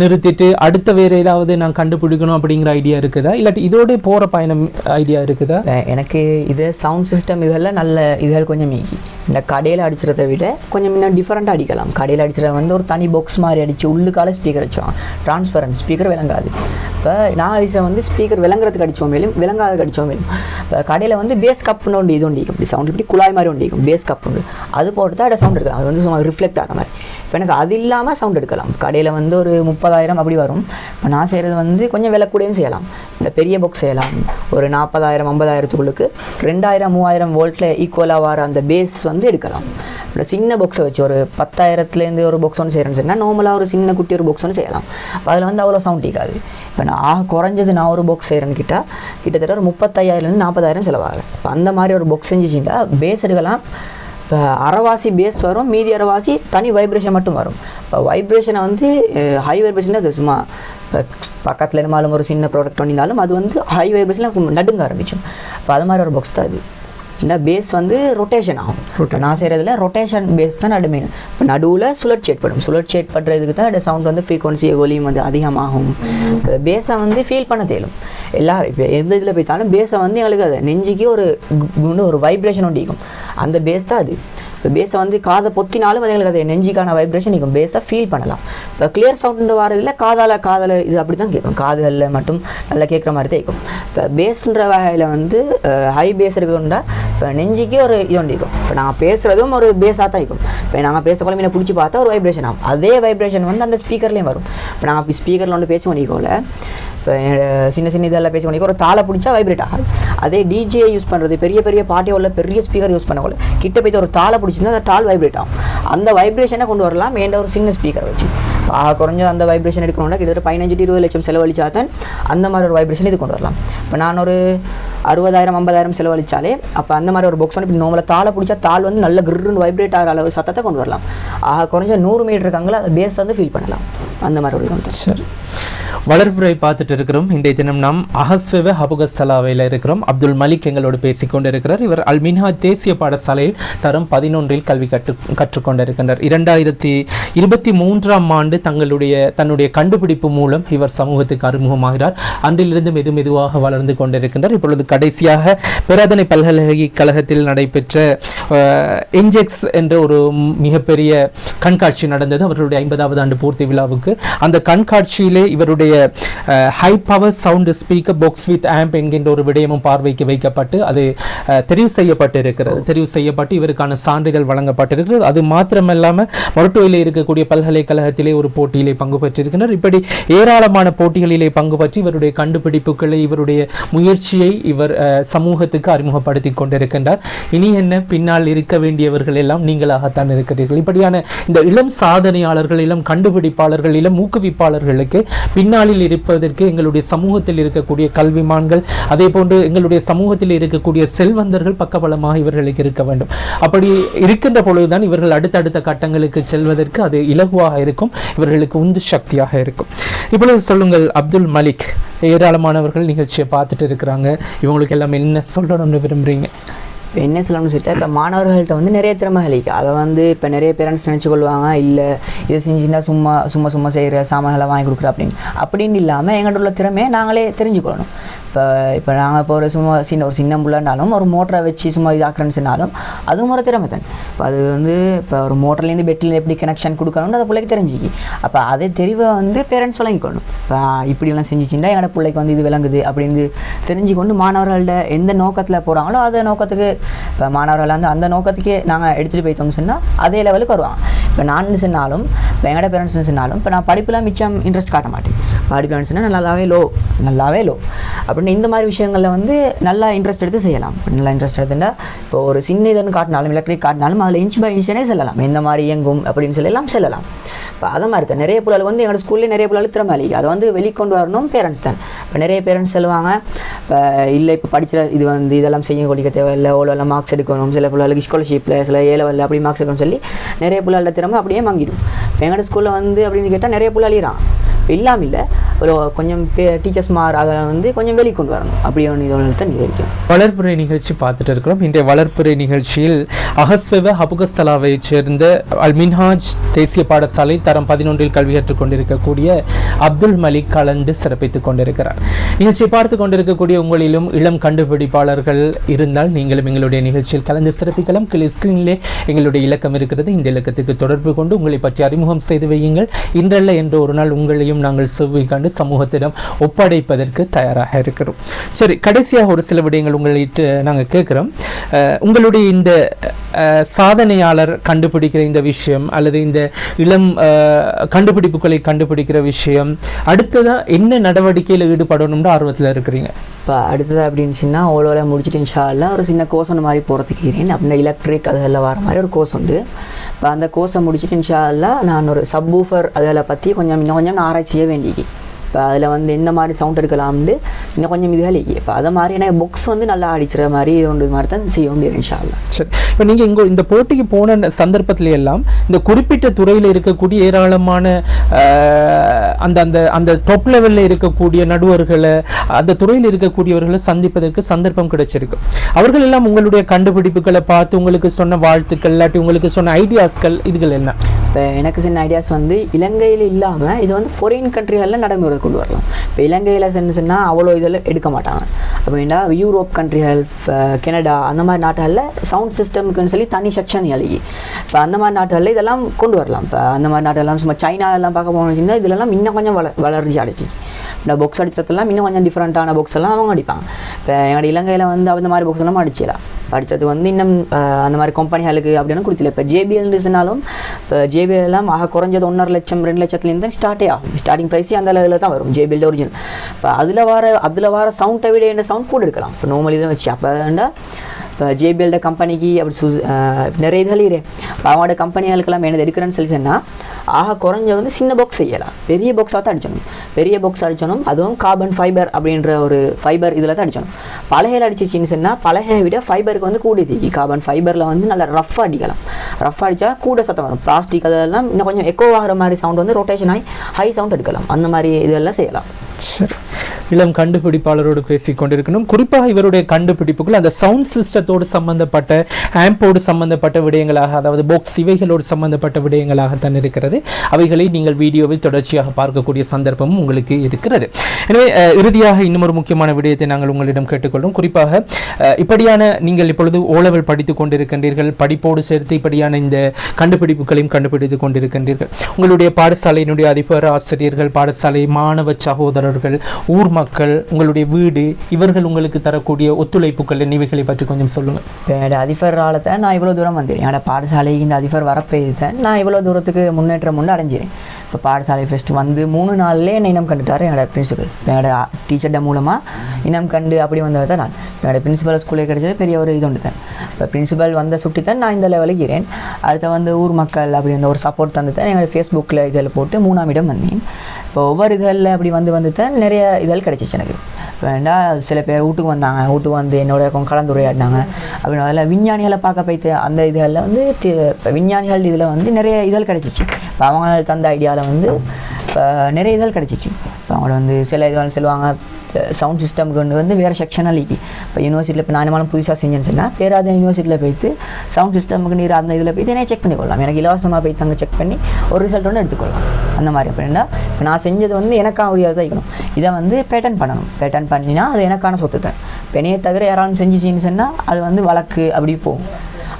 நிறுத்திட்டு அடுத்த வேறு ஏதாவது நான் கண்டுபிடிக்கணும் அப்படிங்கிற ஐடியா இருக்குதா? இல்லாட்டி இதோட போகிற பயணம் ஐடியா இருக்குதா? எனக்கு இது சவுண்ட் சிஸ்டம் இதெல்லாம் நல்ல இதெல்லாம் கொஞ்சம் மீகி. இந்த கடையில் அடிச்சுறத விட கொஞ்சம் இன்னும் டிஃப்ரெண்ட்டாக அடிக்கலாம். கடையில் அடிக்கிறத வந்து ஒரு தனி பாக்ஸ் மாதிரி அடித்து உள்ளுக்கால ஸ்பீக்கர் வச்சோம் டிரான்ஸ்பரண்ட் ஸ்பீக்கர் விளங்காது. இப்போ நான் அடித்த வந்து ஸ்பீக்கர் விளங்குறதுக்கு அடித்தோம் மேலும் விளங்காததுக்கு அடித்தோம் மேலும் இப்போ கடையில் வந்து பேஸ் கப்னு ஒன்று இது ஒன்று இப்படி சவுண்ட் இப்படி குழாய் மாதிரி ஒன்று பேஸ் கப் உண்டு. அது போட்டு தான் சவுண்ட் எடுக்கலாம். அது வந்து சும்மா ரிஃப்ளெக்ட் ஆகிற மாதிரி. இப்போ எனக்கு அது இல்லாமல் சவுண்ட் எடுக்கலாம். கடையில் வந்து ஒரு முப்பதாயிரம் அப்படி வரும். இப்போ நான் செய்கிறது வந்து கொஞ்சம் விலை கூடயும் செய்யலாம். இந்த பெரிய பாக்ஸ் செய்யலாம். ஒரு நாற்பதாயிரம் ஐம்பதாயிரத்துக்குள்ளுக்கு ரெண்டாயிரம் மூவாயிரம் வோல்ட்டில் ஈக்குவலாக வர அந்த பேஸ் வந்து எடுக்கலாம். இல்லை சின்ன பாக்ஸை வச்சு ஒரு பத்தாயிரத்துலேருந்து ஒரு பாக்ஸ் ஒன்று செய்கிறேன்னு சொன்னால் நார்மலாக ஒரு சின்ன குட்டி ஒரு பாக்ஸ் ஒன்று செய்யலாம். அதில் வந்து அவ்வளோ சவுண்ட் இருக்காது இப்போ நான் ஆக குறைஞ்சது நான் ஒரு பாக்ஸ் செய்கிறேன்னு கேட்டால் கிட்டத்தட்ட ஒரு முப்பத்தையாயிரம்லேருந்து நாற்பதாயிரம் செலவாகும் இப்போ அந்த மாதிரி ஒரு பாக்ஸ் செஞ்சிச்சிங்கன்னா பேஸ் எடுக்கலாம். இப்போ அரைவாசி பேஸ் வரும் மீதி அரைவாசி தனி வைப்ரேஷன் மட்டும் வரும். இப்போ வைப்ரேஷனை வந்து ஹை வைப்ரேஷன் அது சும்மா இப்போ பக்கத்தில் இருந்தாலும் ஒரு சின்ன ப்ராடக்ட் பண்ணியிருந்தாலும் அது வந்து ஹை வைப்ரேஷனில் நடுங்க ஆரம்பிக்கும் இப்போ அது மாதிரி ஒரு பாக்ஸ் தான் அது இந்த பேஸ் வந்து ரொட்டேஷன் ஆகும். நான் செய்கிறதுல ரொட்டேஷன் பேஸ் தான் நடு மெயின் இப்போ நடுவில் சுழற்சி ஏற்படும். சுழற்சி ஏற்படுறதுக்கு தான் இந்த சவுண்ட் வந்து ஃப்ரீக்வன்சி ஒலியும் வந்து அதிகமாகும். இப்போ பேஸை வந்து ஃபீல் பண்ண தேலும் எல்லாரும் இப்போ எந்த இதில் போய்த்தாலும் பேஸை வந்து எங்களுக்கு அது நெஞ்சுக்கு ஒரு கு- ஒரு வைப்ரேஷன் ஒண்டிக்கும் அந்த பேஸ் தான் அது. இப்போ பேஸை வந்து காதை பொத்தினாலும் வந்து எங்களுக்கு அது நெஞ்சிக்கான வைப்ரேஷன் நீங்கள் பேஸை ஃபீல் பண்ணலாம். இப்போ கிளியர் சவுண்டு வரதில் காதால் காதால இது அப்படி தான் கேட்கும். காதுகளில் மட்டும் நல்லா கேட்குற மாதிரி தான் இருக்கும் இப்போ பேஸ்ன்ற வகையில் வந்து ஹை பேஸ் இருக்குண்டா இப்போ நெஞ்சிக்கு ஒரு இது ஒன்று இருக்கும். இப்போ நாங்கள் பேசுகிறதும் ஒரு பேஸாக தான் இருக்கும். இப்போ நாங்கள் பேசக்குள்ள மீனை பிடிச்சி பார்த்தா ஒரு வைப்ரேஷன் ஆகும். அதே வைப்ரேஷன் வந்து அந்த ஸ்பீக்கர்லேயும் வரும். இப்போ நாங்கள் ஸ்பீக்கரில் ஒன்று பேசி கொண்டிருக்கோம்ல இப்போ சின்ன சின்ன இதெல்லாம் பேசி ஒரு தாளை பிடிச்சா வைப்ரேட் ஆகாது. அதே டிஜே யூஸ் பண்ணுறது பெரிய பெரிய பார்ட்டி உள்ள பெரிய ஸ்பீக்கர் யூஸ் பண்ணக்குள்ள கிட்ட போய் ஒரு தாளை பிடிச்சிருந்தா அந்த தாள் வைப்ரேட் ஆகும். அந்த வைப்ரேஷனை கொண்டு வரலாம். ஏண்ட ஒரு சின்ன ஸ்பீக்கர் வச்சு. ஆக குறைஞ்ச அந்த வைப்ரேஷன் எடுக்கணும்னா கிட்டத்தட்ட பதினஞ்சு இருபது லட்சம் செலவழிச்சா தான் அந்த மாதிரி ஒரு வைப்ரேஷன் இது கொண்டு வரலாம். இப்போ நான் ஒரு அறுபதாயிரம் ஐம்பதாயிரம் செலவழிச்சாலே அப்போ அந்த மாதிரி ஒரு பொக்ஸ் வந்து இப்போ நம்மளை தாளை பிடிச்சா தாள் வந்து நல்ல கிருன்னு வைப்ரேட் ஆகிற அளவு சத்தத்தை கொண்டு வரலாம். ஆக குறைஞ்ச நூறு மீட்டர் இருக்காங்களா? அந்த பேஸ் வந்து ஃபீல் பண்ணலாம். அந்த மாதிரி ஒரு சரி. வளர்ப்புரை பார்த்துட்டு இருக்கிறோம். இன்றைய தினம் நாம் அகஸ்வெவ ஹபுகஸ்ஸலாவையில் இருக்கிறோம். அப்துல் மலிக் எங்களோடு பேசிக்கொண்டு இருக்கிறார் இவர் அல்மின்ஹா தேசிய பாடசாலையில் தரம் பதினொன்றில் கல்வி கற்று கற்றுக்கொண்டிருக்கின்றார். இரண்டாயிரத்தி இருபத்தி மூன்றாம் ஆண்டு தங்களுடைய தன்னுடைய கண்டுபிடிப்பு மூலம் இவர் சமூகத்துக்கு அறிமுகமாகிறார். அன்றிலிருந்து மெது மெதுவாக வளர்ந்து கொண்டிருக்கின்றார். இப்பொழுது கடைசியாக பேராதனை பல்கலைக்கழகத்தில் நடைபெற்ற என்ஜெக்ஸ் என்ற ஒரு மிகப்பெரிய கண்காட்சி நடந்தது. அவருடைய ஐம்பதாவது ஆண்டு பூர்த்தி விழாவுக்கு. அந்த கண்காட்சியிலே இவருடைய high power sound speaker box with amp என்கின்ற ஒரு விடயமும் பார்வைக்கு வைக்கப்பட்டு அது தெரிவு செய்யப்பட்டு இருக்கிறது தெரிவு செய்யப்பட்டு இவருக்கான சான்றிதழ் வழங்கப்பட்டிருக்கிறது. அது மாத்திரமல்லாமல் மொரட்டோவில் இருக்கக்கூடிய பல்கலைக்கழகத்திலே ஒரு போட்டியிலே பங்கு பெற்றிருக்கிறார் இப்படி ஏராளமான போட்டிகளிலே பங்கு பற்றி இவருடைய கண்டுபிடிப்புகளை இவருடைய முயற்சியை இவர் சமூகத்துக்கு அறிமுகப்படுத்தி கொண்டிருக்கின்றார். இனி என்ன? பின்னால் இருக்க வேண்டியவர்கள் எல்லாம் நீங்களாகத்தான் இருக்கிறீர்கள். இப்படியான இந்த இளம் சாதனையாளர்கள் இளம் கண்டுபிடிப்பாளர்கள் இளம் ஊக்குவிப்பாளர்களுக்கு பின்னாளில் இருப்பதற்கு எங்களுடைய சமூகத்தில் இருக்கக்கூடிய கல்விமான்கள் அதே போன்று எங்களுடைய சமூகத்தில் இருக்கக்கூடிய செல்வந்தர்கள் பக்கபலமாக இவர்களுக்கு இருக்க வேண்டும். அப்படி இருக்கின்ற பொழுதுதான் இவர்கள் அடுத்தடுத்த கட்டங்களுக்கு செல்வதற்கு அது இலகுவாக இருக்கும் இவர்களுக்கு உந்து சக்தியாக இருக்கும். இப்பொழுது சொல்லுங்கள் அப்துல் மலிக் ஏராளமானவர்கள் நிகழ்ச்சியை பார்த்துட்டு இருக்கிறாங்க. இவங்களுக்கு எல்லாம் என்ன சொல்லணும்னு விரும்புகிறீங்க இப்போ என்ன சொல்லணும்னு சொல்லிட்டு இப்போ மாணவர்கள்ட்ட வந்து நிறைய திறமைகள் இருக்குது அதை வந்து இப்போ நிறைய பேரண்ட்ஸ் நினச்சி கொள்வாங்க இல்லை இதை செஞ்சுன்னா சும்மா சும்மா சும்மா செய்கிற சாமான்களை வாங்கி கொடுக்குற அப்படின்னு. அப்படின்னு இல்லாமல் எங்கள்கிட்ட உள்ள திறமையை நாங்களே தெரிஞ்சுக்கொள்ளணும் இப்போ இப்போ நாங்கள் இப்போ ஒரு சும்மா சின்ன ஒரு சின்ன புள்ளனாலும் ஒரு மோட்டரை வச்சு சும்மா இதாக்குறேன்னு சொன்னாலும் அதுவும் ஒரு திறமை தான். இப்போ அது வந்து இப்போ ஒரு மோட்டர்லேருந்து பெட்டில் எப்படி கனெக்ஷன் கொடுக்கணும்னு அதை பிள்ளைக்கு தெரிஞ்சுக்கி. அப்போ அதே தெரிவை வந்து பேரண்ட்ஸ் வழங்கிக்கணும். இப்போ இப்படியெல்லாம் செஞ்சுச்சுன்னா என்னோட பிள்ளைக்கு வந்து இது விளங்குது அப்படின்னு தெரிஞ்சுக்கொண்டு மாணவர்கள்ட்ட எந்த நோக்கத்தில் போகிறாங்களோ அந்த நோக்கத்துக்கு இப்போ மாணவர்கள் வந்து அந்த நோக்கத்துக்கே நாங்கள் எடுத்துகிட்டு போயிட்டோம்னு சொன்னால் அதே லெவலுக்கு வருவாங்க. இப்போ நான் சொன்னாலும் இப்போ எங்களோட பேரண்ட்ஸ் சொன்னாலும் இப்போ நான் படிப்பில் மிச்சம் இன்ட்ரெஸ்ட் காட்ட மாட்டேன். படிப்பு சொன்னால் நல்லாவே லோ நல்லாவே லோ அப்படி அப்படின்னு இந்த மாதிரி விஷயங்களில் வந்து நல்லா இன்ட்ரெஸ்ட் எடுத்து செய்யலாம். நல்லா இன்ட்ரெஸ்ட் எடுத்துட்டா இப்போ ஒரு சின்ன இதுன்னு காட்டினாலும் எலக்ட்ரிக் காட்டினாலும் அதில் இன்ச் பை இன்ச்சனே செல்லலாம். எந்த மாதிரி இயங்கும் அப்படின்னு சொல்லலாம் செல்லலாம். இப்போ அதை மாதிரி தான். நிறைய பிள்ளைகள் வந்து எங்களோட ஸ்கூல்லேயே நிறைய பிள்ளைகள் திறமை அதை வந்து வெளிக்கொண்டு வரணும் பேரண்ட்ஸ் தான். இப்போ நிறைய பேரண்ட்ஸ் சொல்லுவாங்க இப்போ இல்லை இப்போ படிக்கிற இது வந்து இதெல்லாம் செய்ய கொள்ளிக்க தேவையில்லை. ஓலெல்லாம் மார்க்ஸ் எடுக்கணும். சில பிள்ளைகளுக்கு ஸ்காலர்ஷிப்பில் சில ஏ அப்படி மார்க்ஸ் எடுக்கணும்னு சொல்லி நிறைய பிள்ளைகளோட திறமை அப்படியே மங்கிடும். இப்போ எங்களோட ஸ்கூலில் வந்து அப்படின்னு கேட்டால் நிறைய பிள்ளை அழியிறான். இப்போ இல்லாமல் இல்லை. ஒரு கொஞ்சம் டீச்சர்ஸ் மாறாக அதை வந்து கொஞ்சம் வெளிக்கொண்டு வரணும். அப்படி ஒன்று இதோட வளர்ப்புரை நிகழ்ச்சி பார்த்துட்டு இருக்கிறோம். இன்றைய வளர்ப்புரை நிகழ்ச்சியில் அகஸ்வெவ ஹபுகஸ்தலாவை சேர்ந்த அல் மின்ஹாஜ் தேசிய பாடசாலை தரம் பதினொன்றில் கல்வி கற்றுக் கொண்டிருக்கக்கூடிய அப்துல் மலிக் கலந்து சிறப்பித்துக் கொண்டிருக்கிறார். நிகழ்ச்சியை பார்த்து கொண்டிருக்கக்கூடிய உங்களிலும் இளம் கண்டுபிடிப்பாளர்கள் இருந்தால் நீங்களும் எங்களுடைய நிகழ்ச்சியில் கலந்து சிறப்பிக்கலாம். கீழே ஸ்கிரீனிலே எங்களுடைய இலக்கம் இருக்கிறது. இந்த இலக்கத்துக்கு தொடர்பு கொண்டு உங்களை பற்றி அறிமுகம் செய்து வையுங்கள். இன்றல்ல என்ற ஒரு நாள் உங்களையும் நாங்கள் செவ்வி கண்டு சமூகத்திடம் ஒப்படைப்பதற்கு தயாராக இருக்கிறோம். சரி கடைசியாக ஒரு சில விடயங்கள் உங்கள்கிட்ட நாங்கள் கேட்குறோம். உங்களுடைய இந்த சாதனையாளர் கண்டுபிடிக்கிற இந்த விஷயம் அல்லது இந்த இளம் கண்டுபிடிப்புகளை கண்டுபிடிக்கிற விஷயம் அடுத்ததாக என்ன நடவடிக்கையில் ஈடுபடணும்னு ஆர்வத்தில் இருக்கிறீங்க? இப்போ அடுத்தது அப்படின்னு சொன்னால் ஓலோவில் முடிச்சுட்டு இன்ஷால்ல ஒரு சின்ன கோர்ஸ் ஒன்று மாதிரி போகிறதுக்கு இருக்கேன் அப்படின்னா எலக்ட்ரிக் அதெல்லாம் வர மாதிரி ஒரு கோர்ஸ் உண்டு. இப்போ அந்த கோர்ஸை முடிச்சுட்டு இன்ஷால்ல நான் ஒரு சப்வூஃபர் அதில் பற்றி கொஞ்சம் இன்னும் கொஞ்சம் நான் வேண்டிக்கு வேண்டியது இப்போ அதில் வந்து எந்த மாதிரி சவுண்ட் எடுக்கலாம்னு இன்னும் கொஞ்சம் இதுகள் இருக்கு இப்போ அதை மாதிரி எனக்கு புக்ஸ் வந்து நல்லா அடிக்கிற மாதிரி ஒன்று மாதிரி தான் செய்ய முடியும் இன்ஷால்லா சரி. இப்போ நீங்கள் இங்கே இந்த போட்டிக்கு போன சந்தர்ப்பத்துல எல்லாம் இந்த குறிப்பிட்ட துறையில் இருக்கக்கூடிய ஏராளமான அந்த அந்த அந்த டாப் லெவலில் இருக்கக்கூடிய நடுவர்களை அந்த துறையில் இருக்கக்கூடியவர்களை சந்திப்பதற்கு சந்தர்ப்பம் கிடைச்சிருக்கு. அவர்கள் எல்லாம் உங்களுடைய கண்டுபிடிப்புகளை பார்த்து உங்களுக்கு சொன்ன வாழ்த்துக்கள் இல்லாட்டி உங்களுக்கு சொன்ன ஐடியாஸ்கள் இதுகள் என்ன? இப்போ எனக்கு சின்ன ஐடியாஸ் வந்து இலங்கையில் இல்லாமல் இது வந்து ஃபாரின் கண்ட்ரிகளில் நடைமுறை. கொண்டு வரலாம். இப்போ இலங்கையில் சென்று சொன்னால் அவ்வளோ இதில் எடுக்க மாட்டாங்க. அப்படின்னா யூரோப் கண்ட்ரிகள் கெனடா அந்த மாதிரி நாடுகளில் சவுண்ட் சிஸ்டம்க்குன்னு சொல்லி தனி செக்ஷன் எழுதி. இப்போ அந்த மாதிரி நாடுகளில் இதெல்லாம் கொண்டு வரலாம். இப்போ அந்த மாதிரி நாட்டெல்லாம் சும்மா சைனாலெல்லாம் பார்க்க போனோம்னா இதெல்லாம் இன்னும் கொஞ்சம் வள வளர்ச்சி அடைச்சி இந்த பாக்ஸ் அடிச்சதெல்லாம் இன்னும் கொஞ்சம் டிஃப்ரெண்ட்டான பாக்ஸ் எல்லாம் அவங்க அடிப்பாங்க. இப்போ எங்களோட இலங்கையில் வந்து அந்த மாதிரி பாக்ஸ் எல்லாம் அடிச்சிடலாம் படித்தது வந்து இன்னும் அந்த மாதிரி கம்பெனிகளுக்கு அப்படின்னு கொடுத்துல இப்போ ஜேபிஎல் சொன்னாலும் இப்போ ஜேபிஎல் எல்லாம் ஆக குறைஞ்சது ஒன்றரை லட்சம் ரெண்டு லட்சத்துலேருந்து தான் ஸ்டார்ட்டே ஆகும். ஸ்டார்டிங் ப்ரைஸே அந்த லெவலில் தான் வரும். ஜேபிஎல் ஒரிஜினல் இப்போ அதில் வர அதில் வர சவுண்டை விட என்ன சவுண்ட் கூட இருக்கலாம் இப்போ நோமலி தான் வச்சு அப்போ இப்போ ஜேபிஎல்ட கம்பெனிக்கு அப்படி சு நிறைய இதுகள் இரு இப்போ அவங்களோட கம்பெனிகளுக்கெல்லாம் என்ன எடுக்கிறேன்னு சொல்லி சொன்னால் ஆக குறைஞ்ச வந்து சின்ன பாக்ஸ் செய்யலாம். பெரிய பாக்ஸாக தான் அடிச்சணும் பெரிய பாக்ஸ் அடிச்சணும் அதுவும் கார்பன் ஃபைபர் அப்படின்ற ஒரு ஃபைபர் இதில் தான் அடிச்சணும் பலகையில் அடிச்சிச்சின்னு சொன்னால் பலகையை விட ஃபைபருக்கு வந்து கூட தீக்கி கார்பன் ஃபைபரில் வந்து நல்லா ரஃப்பாக அடிக்கலாம். ரஃப்பாக அடித்தா கூட சத்தம் வரும். பிளாஸ்டிக் அதெல்லாம் இன்னும் கொஞ்சம் எக்கோ ஆகிற மாதிரி சவுண்ட் வந்து ரொட்டேஷன் ஆகி ஹை சவுண்ட் எடுக்கலாம். அந்த மாதிரி இதெல்லாம் செய்யலாம். சரி. இளம் கண்டுபிடிப்பாளரோடு பேசிக் கொண்டிருக்கணும். குறிப்பாக இவருடைய கண்டுபிடிப்புகள் அந்த சவுண்ட் சிஸ்டத்தோடு சம்பந்தப்பட்ட ஆம்போடு சம்பந்தப்பட்ட விடயங்களாக அதாவது பாக்ஸ் இவைகளோடு சம்பந்தப்பட்ட விடயங்களாகத்தான் இருக்கிறது. அவைகளை நீங்கள் வீடியோவில் தொடர்ச்சியாக பார்க்கக்கூடிய சந்தர்ப்பமும் உங்களுக்கு இருக்கிறது. எனவே இறுதியாக இன்னும் ஒரு முக்கியமான விடயத்தை நாங்கள் உங்களிடம் கேட்டுக்கொள்வோம் குறிப்பாக இப்படியான நீங்கள் இப்பொழுது ஓலவில் படித்துக் கொண்டிருக்கின்றீர்கள். படிப்போடு சேர்த்து இப்படியான இந்த கண்டுபிடிப்புகளையும் கண்டுபிடித்துக் கொண்டிருக்கின்றீர்கள். உங்களுடைய பாடசாலையினுடைய அதிபர் ஆசிரியர்கள் பாடசாலை மாணவ சகோதரர்கள் ஊர் மக்கள் உங்களுடைய வீடு இவர்கள் உங்களுக்கு தரக்கூடிய ஒத்துழைப்புகள் நினைவுகளை பற்றி கொஞ்சம் சொல்லுங்கள் இப்போ என்னோட அதிபர் ஆளத்தை நான் இவ்வளோ தூரம் வந்தேன். என்னோட பாடசாலைக்கு இந்த அதிபர் வரப்பெய்தேன் நான் இவ்வளோ தூரத்துக்கு முன்னேற்றம் ஒன்று அடைஞ்சிறேன் இப்போ பாடசாலை ஃபெஸ்ட் வந்து மூணு நாள்லேயே என்னை இனம் கண்டுட்டார் என்னோட பிரின்சிபல் என்னோட டீச்சர்ட மூலமாக இனம் கண்டு அப்படி வந்தது தான் நான். என்னோட பிரின்சிபல் ஸ்கூலே கிடைச்சது பெரிய ஒரு இது ஒன்று தான் இப்போ பிரின்சிபல் வந்த சுட்டி தான் நான் இந்த லெவலுக்கு இருக்கிறேன். அடுத்து வந்து ஊர் மக்கள் அப்படி அந்த ஒரு சப்போர்ட் தந்து தான் என்னோட ஃபேஸ்புக்கில் இதில் போட்டு மூணாம் இடம் வந்தேன். இப்போ ஒவ்வொரு இதழில் அப்படி வந்து வந்து தான் நிறைய இதழ் கிடச்சிச்சு எனக்கு. இப்போ வேண்டா சில பேர் வீட்டுக்கு வந்தாங்க. வீட்டுக்கு வந்து என்னோட கலந்துரையாடினாங்க. அப்படின்னு அதில் விஞ்ஞானிகளை பார்க்க போய்த்து அந்த இதுகளில் வந்து விஞ்ஞானிகள் இதில் வந்து நிறைய இதழ் கிடச்சிச்சு. இப்போ அவங்க தந்த ஐடியாவில் வந்து இப்போ நிறைய இதழ் கிடச்சிச்சு. இப்போ அவங்களோட வந்து சில இதுவாக சொல்லுவாங்க சவுண்ட் சிஸ்டம்க்கு வந்து வந்து வேறு செக்ஷனாக லீக்கி இப்போ யூனிவர்சிட்டியில் இப்போ நான் என்ன புதுசாக செஞ்சேன்னு சொன்னால் பேராத யூனிவர்சிட்டியில் போய்த்து சவுண்ட் சிஸ்டமுக்கு நீர் அந்த இதில் போய்த்து என்ன செக் பண்ணிக்கொள்ளலாம். எனக்கு இலவசமாக போய் அங்கே செக் பண்ணி ஒரு ரிசல்ட் ஒன்று எடுத்துக்கொள்ளலாம். அந்த மாதிரி அப்படின்னா இப்போ நான் செஞ்சது வந்து எனக்காக முடியாது தான் இருக்கணும் இதை வந்து பேட்டன் பண்ணணும். பேட்டன் பண்ணினா அது எனக்கான சொத்து தான். இப்போ தவிர யாராலும் செஞ்சிச்சின்னு சொன்னால் அது வந்து வழக்கு அப்படி போகும்.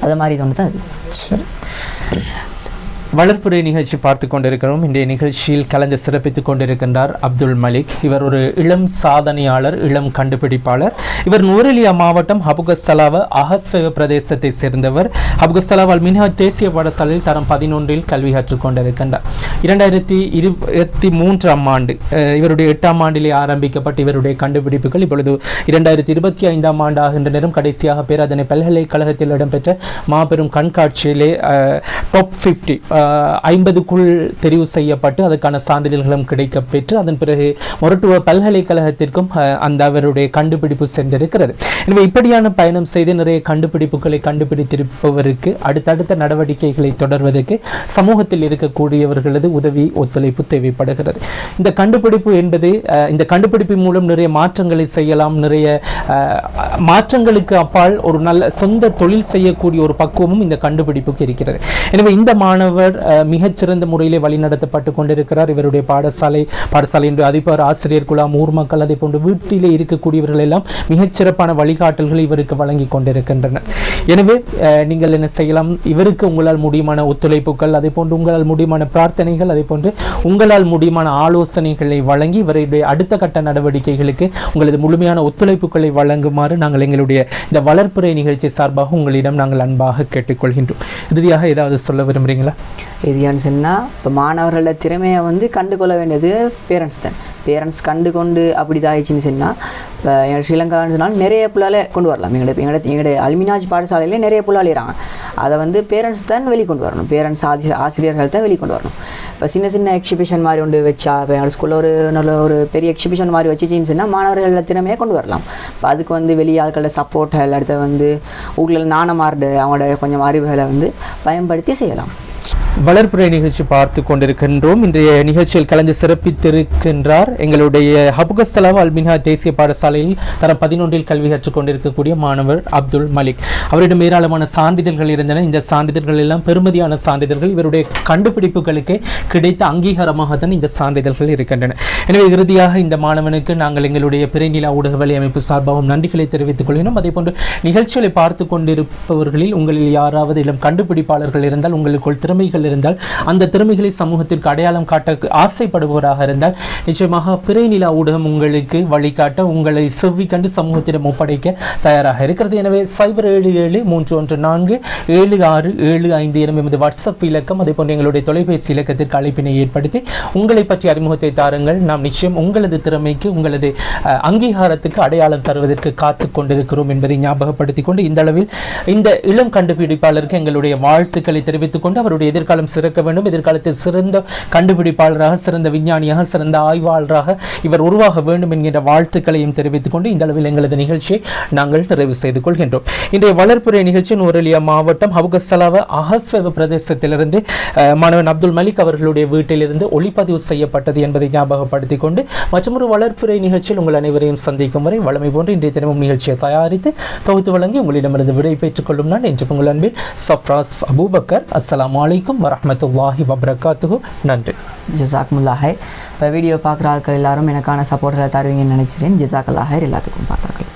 அது மாதிரி இது ஒன்று தான் அது சரி. வளர்ப்புரை நிகழ்ச்சி பார்த்து கொண்டிருக்கிறோம் இன்றைய நிகழ்ச்சியில் கலந்து சிறப்பித்துக் கொண்டிருக்கின்றார் அப்துல் மலிக். இவர் ஒரு இளம் சாதனையாளர் இளம் கண்டுபிடிப்பாளர். இவர் நூரெலியா மாவட்டம் ஹபுகஸ்தலாவ அகஸ்வ பிரதேசத்தை சேர்ந்தவர். ஹபுகஸ்தலாவால் அல்மின்ஹா தேசிய பாடசாலையில் தரம் பதினொன்றில் கல்வி கற்றுக் கொண்டிருக்கின்றார். இரண்டாயிரத்தி இருபத்தி மூன்றாம் ஆண்டு இவருடைய எட்டாம் ஆண்டிலே ஆரம்பிக்கப்பட்ட இவருடைய கண்டுபிடிப்புகள் இப்பொழுது இரண்டாயிரத்தி இருபத்தி ஐந்தாம் ஆண்டு ஆகின்ற நேரம் கடைசியாக பேராதனை பல்கலைக்கழகத்தில் இடம்பெற்ற மாபெரும் கண்காட்சியிலே டாப் ஃபிஃப்டி ஐம்பதுக்குள் தெரிவு செய்யப்பட்டு அதற்கான சான்றிதழ்களும் கிடைக்க பெற்று அதன் பிறகு மொரட்டுவ பல்கலைக்கழகத்திற்கும் அந்த அவருடைய கண்டுபிடிப்பு சென்றிருக்கிறது. எனவே இப்படியான பயணம் செய்து நிறைய கண்டுபிடிப்புகளை கண்டுபிடித்திருப்பவருக்கு அடுத்தடுத்த நடவடிக்கைகளை தொடர்வதற்கு சமூகத்தில் இருக்கக்கூடியவர்களது உதவி ஒத்துழைப்பு தேவைப்படுகிறது. இந்த கண்டுபிடிப்பு என்பது இந்த கண்டுபிடிப்பு மூலம் நிறைய மாற்றங்களை செய்யலாம் நிறைய மாற்றங்களுக்கு அப்பால் ஒரு நல்ல சொந்த தொழில் செய்யக்கூடிய ஒரு பக்குவமும் இந்த கண்டுபிடிப்புக்கு இருக்கிறது. எனவே இந்த மாணவர் இவர் மிகச்சிறந்த முறையிலே வழிநடத்தப்பட்டு கொண்டிருக்கிறார். இவருடைய பாடசாலை பாடசாலை என்று அதிபர் ஆசிரியர் குழாம் ஊர் மக்கள் அதை போன்று வீட்டிலே இருக்கக்கூடியவர்கள் எல்லாம் மிகச்சிறப்பான வழிகாட்டல்களை இவருக்கு வழங்கி கொண்டிருக்கின்றனர். எனவே நீங்கள் என்ன செய்யலாம்? இவருக்கு உங்களால் முடியுமான ஒத்துழைப்புகள் அதே போன்று உங்களால் முடியுமான பிரார்த்தனைகள் அதே போன்று உங்களால் முடியுமான ஆலோசனைகளை வழங்கி இவருடைய அடுத்த கட்ட நடவடிக்கைகளுக்கு உங்களது முழுமையான ஒத்துழைப்புகளை வழங்குமாறு நாங்கள் எங்களுடைய இந்த வளர்ப்புரை நிகழ்ச்சி சார்பாக உங்களிடம் நாங்கள் அன்பாக கேட்டுக்கொள்கின்றோம். இறுதியாக ஏதாவது சொல்ல விரும்புகிறீங்களா இது ஏன்னு சொன்னால் இப்போ மாணவர்களோட திறமையை வந்து கண்டுகொள்ள வேண்டியது பேரண்ட்ஸ் தான். பேரண்ட்ஸ் கண்டு கொண்டு அப்படி இதாகிடுச்சின்னு சொன்னால் இப்போ எங்கள் ஸ்ரீலங்கான்னு சொன்னால் நிறைய புள்ளாலே கொண்டு வரலாம். எங்களோட எங்களோட எங்களுடைய அல்மினாஜ் பாடசாலையிலே நிறைய பிள்ளாளிறாங்க அதை வந்து பேரண்ட்ஸ் தான் வெளிக்கொண்டு வரணும். பேரண்ட்ஸ் ஆசி ஆசிரியர்கள் தான் வெளிக்கொண்டு வரணும். இப்போ சின்ன சின்ன எக்ஸிபிஷன் மாதிரி ஒன்று வச்சா இப்போ எங்களோட ஸ்கூலில் ஒரு நல்ல ஒரு பெரிய எக்ஸிபிஷன் மாதிரி வச்சுச்சின்னு சொன்னால் மாணவர்களோட திறமையை கொண்டு வரலாம். இப்போ அதுக்கு வந்து வெளி ஆட்களோட சப்போர்ட்டை அடுத்து வந்து ஊரில் நாணமார்டு அவங்களோட கொஞ்சம் அறிவுகளை வந்து பயன்படுத்தி செய்யலாம். வளர்ப்புரை நிகழ்ச்சி பார்த்து கொண்டிருக்கின்றோம். இன்றைய நிகழ்ச்சியில் கலந்து சிறப்பித்திருக்கின்றார். எங்களுடைய ஹபுகஸ்தலாவ் அல்மினா தேசிய பாடசாலையில் தரம் பதினொன்றில் கல்வி கற்றுக் கொண்டிருக்கக்கூடிய மாணவர் அப்துல் மலிக். அவரிடம் ஏராளமான சான்றிதழ்கள் இருந்தன. இந்த சான்றிதழ்கள் எல்லாம் பெருமதியான சான்றிதழ்கள். இவருடைய கண்டுபிடிப்புகளுக்கு கிடைத்த அங்கீகாரமாகத்தான் இந்த சான்றிதழ்கள் இருக்கின்றன. எனவே இறுதியாக இந்த மாணவனுக்கு நாங்கள் எங்களுடைய பிறைநிலா ஊடக வலை அமைப்பு சார்பாகவும் நன்றிகளை தெரிவித்துக் கொள்கிறோம். அதே போன்று நிகழ்ச்சிகளை பார்த்து கொண்டிருப்பவர்களில் உங்களில் யாராவது இளம் கண்டுபிடிப்பாளர்கள் இருந்தால் உங்களுக்குள் திறமைகள் இருந்தால் அந்த திறமைகளை சமூகத்திற்கு அடையாளம் காட்ட ஆசைப்படுபவராக இருந்தால் நிச்சயமாக பிறை நிலா ஊடகம் உங்களுக்கு வழிகாட்ட உங்களை செவ்வி கண்டு சமூகத்திடம் ஒப்படைக்க தயாராக இருக்கிறது. எனவே சைபர் ஏழு ஏழு மூன்று ஒன்று நான்கு ஏழு ஆறு ஏழு ஐந்து எனும் எமது வாட்ஸ்அப் இலக்கம் அதே போன்று எங்களுடைய தொலைபேசி இலக்கத்திற்கு அழைப்பினை ஏற்படுத்தி உங்களை பற்றி அறிமுகத்தை தாருங்கள். நாம் நிச்சயம் உங்களது திறமைக்கு உங்களது அங்கீகாரத்துக்கு அடையாளம் தருவதற்கு காத்து கொண்டிருக்கிறோம் என்பதை ஞாபகப்படுத்திக் கொண்டு இந்த அளவில் இந்த இளம் கண்டுபிடிப்பாளருக்கு எங்களுடைய வாழ்த்துக்களை தெரிவித்துக் கொண்டு அவருடைய எதிர்கால எதிர்காலம் சிறக்க வேண்டும். எதிர்காலத்தில் சிறந்த கண்டுபிடிப்பாளராக சிறந்த விஞ்ஞானியாக சிறந்த ஆய்வாளராக இவர் உருவாக வேண்டும் என்கின்ற வாழ்த்துக்களையும் தெரிவித்துக் கொண்டு இந்த அளவில் எங்களது நிகழ்ச்சியை நாங்கள் நிறைவு செய்து கொள்கின்றோம். இன்றைய வளர்ப்புரை நிகழ்ச்சி நூரலியா மாவட்டம் ஹவுகசலாவ அகஸ்வெவ பிரதேசத்திலிருந்து மாணவன் அப்துல் மலிக் அவர்களுடைய வீட்டிலிருந்து ஒளிப்பதிவு செய்யப்பட்டது என்பதை ஞாபகப்படுத்திக் கொண்டு மற்றொரு வளர்ப்புரை நிகழ்ச்சியில் உங்கள் அனைவரையும் சந்திக்கும் வரை வளமை போன்று இன்றைய தினமும் நிகழ்ச்சியை தயாரித்து தொகுத்து வழங்கி உங்களிடமிருந்து விடை பெற்றுக் கொள்ளும் நான் என்று உங்கள் அன்பில் சஃப்ராஸ் அபூபக்கர். அஸ்லாம் வலைக்கும் வரமத்துல்லாஹி வபரகாத்துஹு. நன்றி. ஜசாக்முல்லாஹை இப்போ வீடியோ பார்க்குற ஆட்கள் எல்லாரும் எனக்கான சப்போர்ட்டில் தருவீங்கன்னு நினைக்கிறேன். ஜசாக்கல்லாஹர் எல்லாத்துக்கும் பார்த்தார்கள்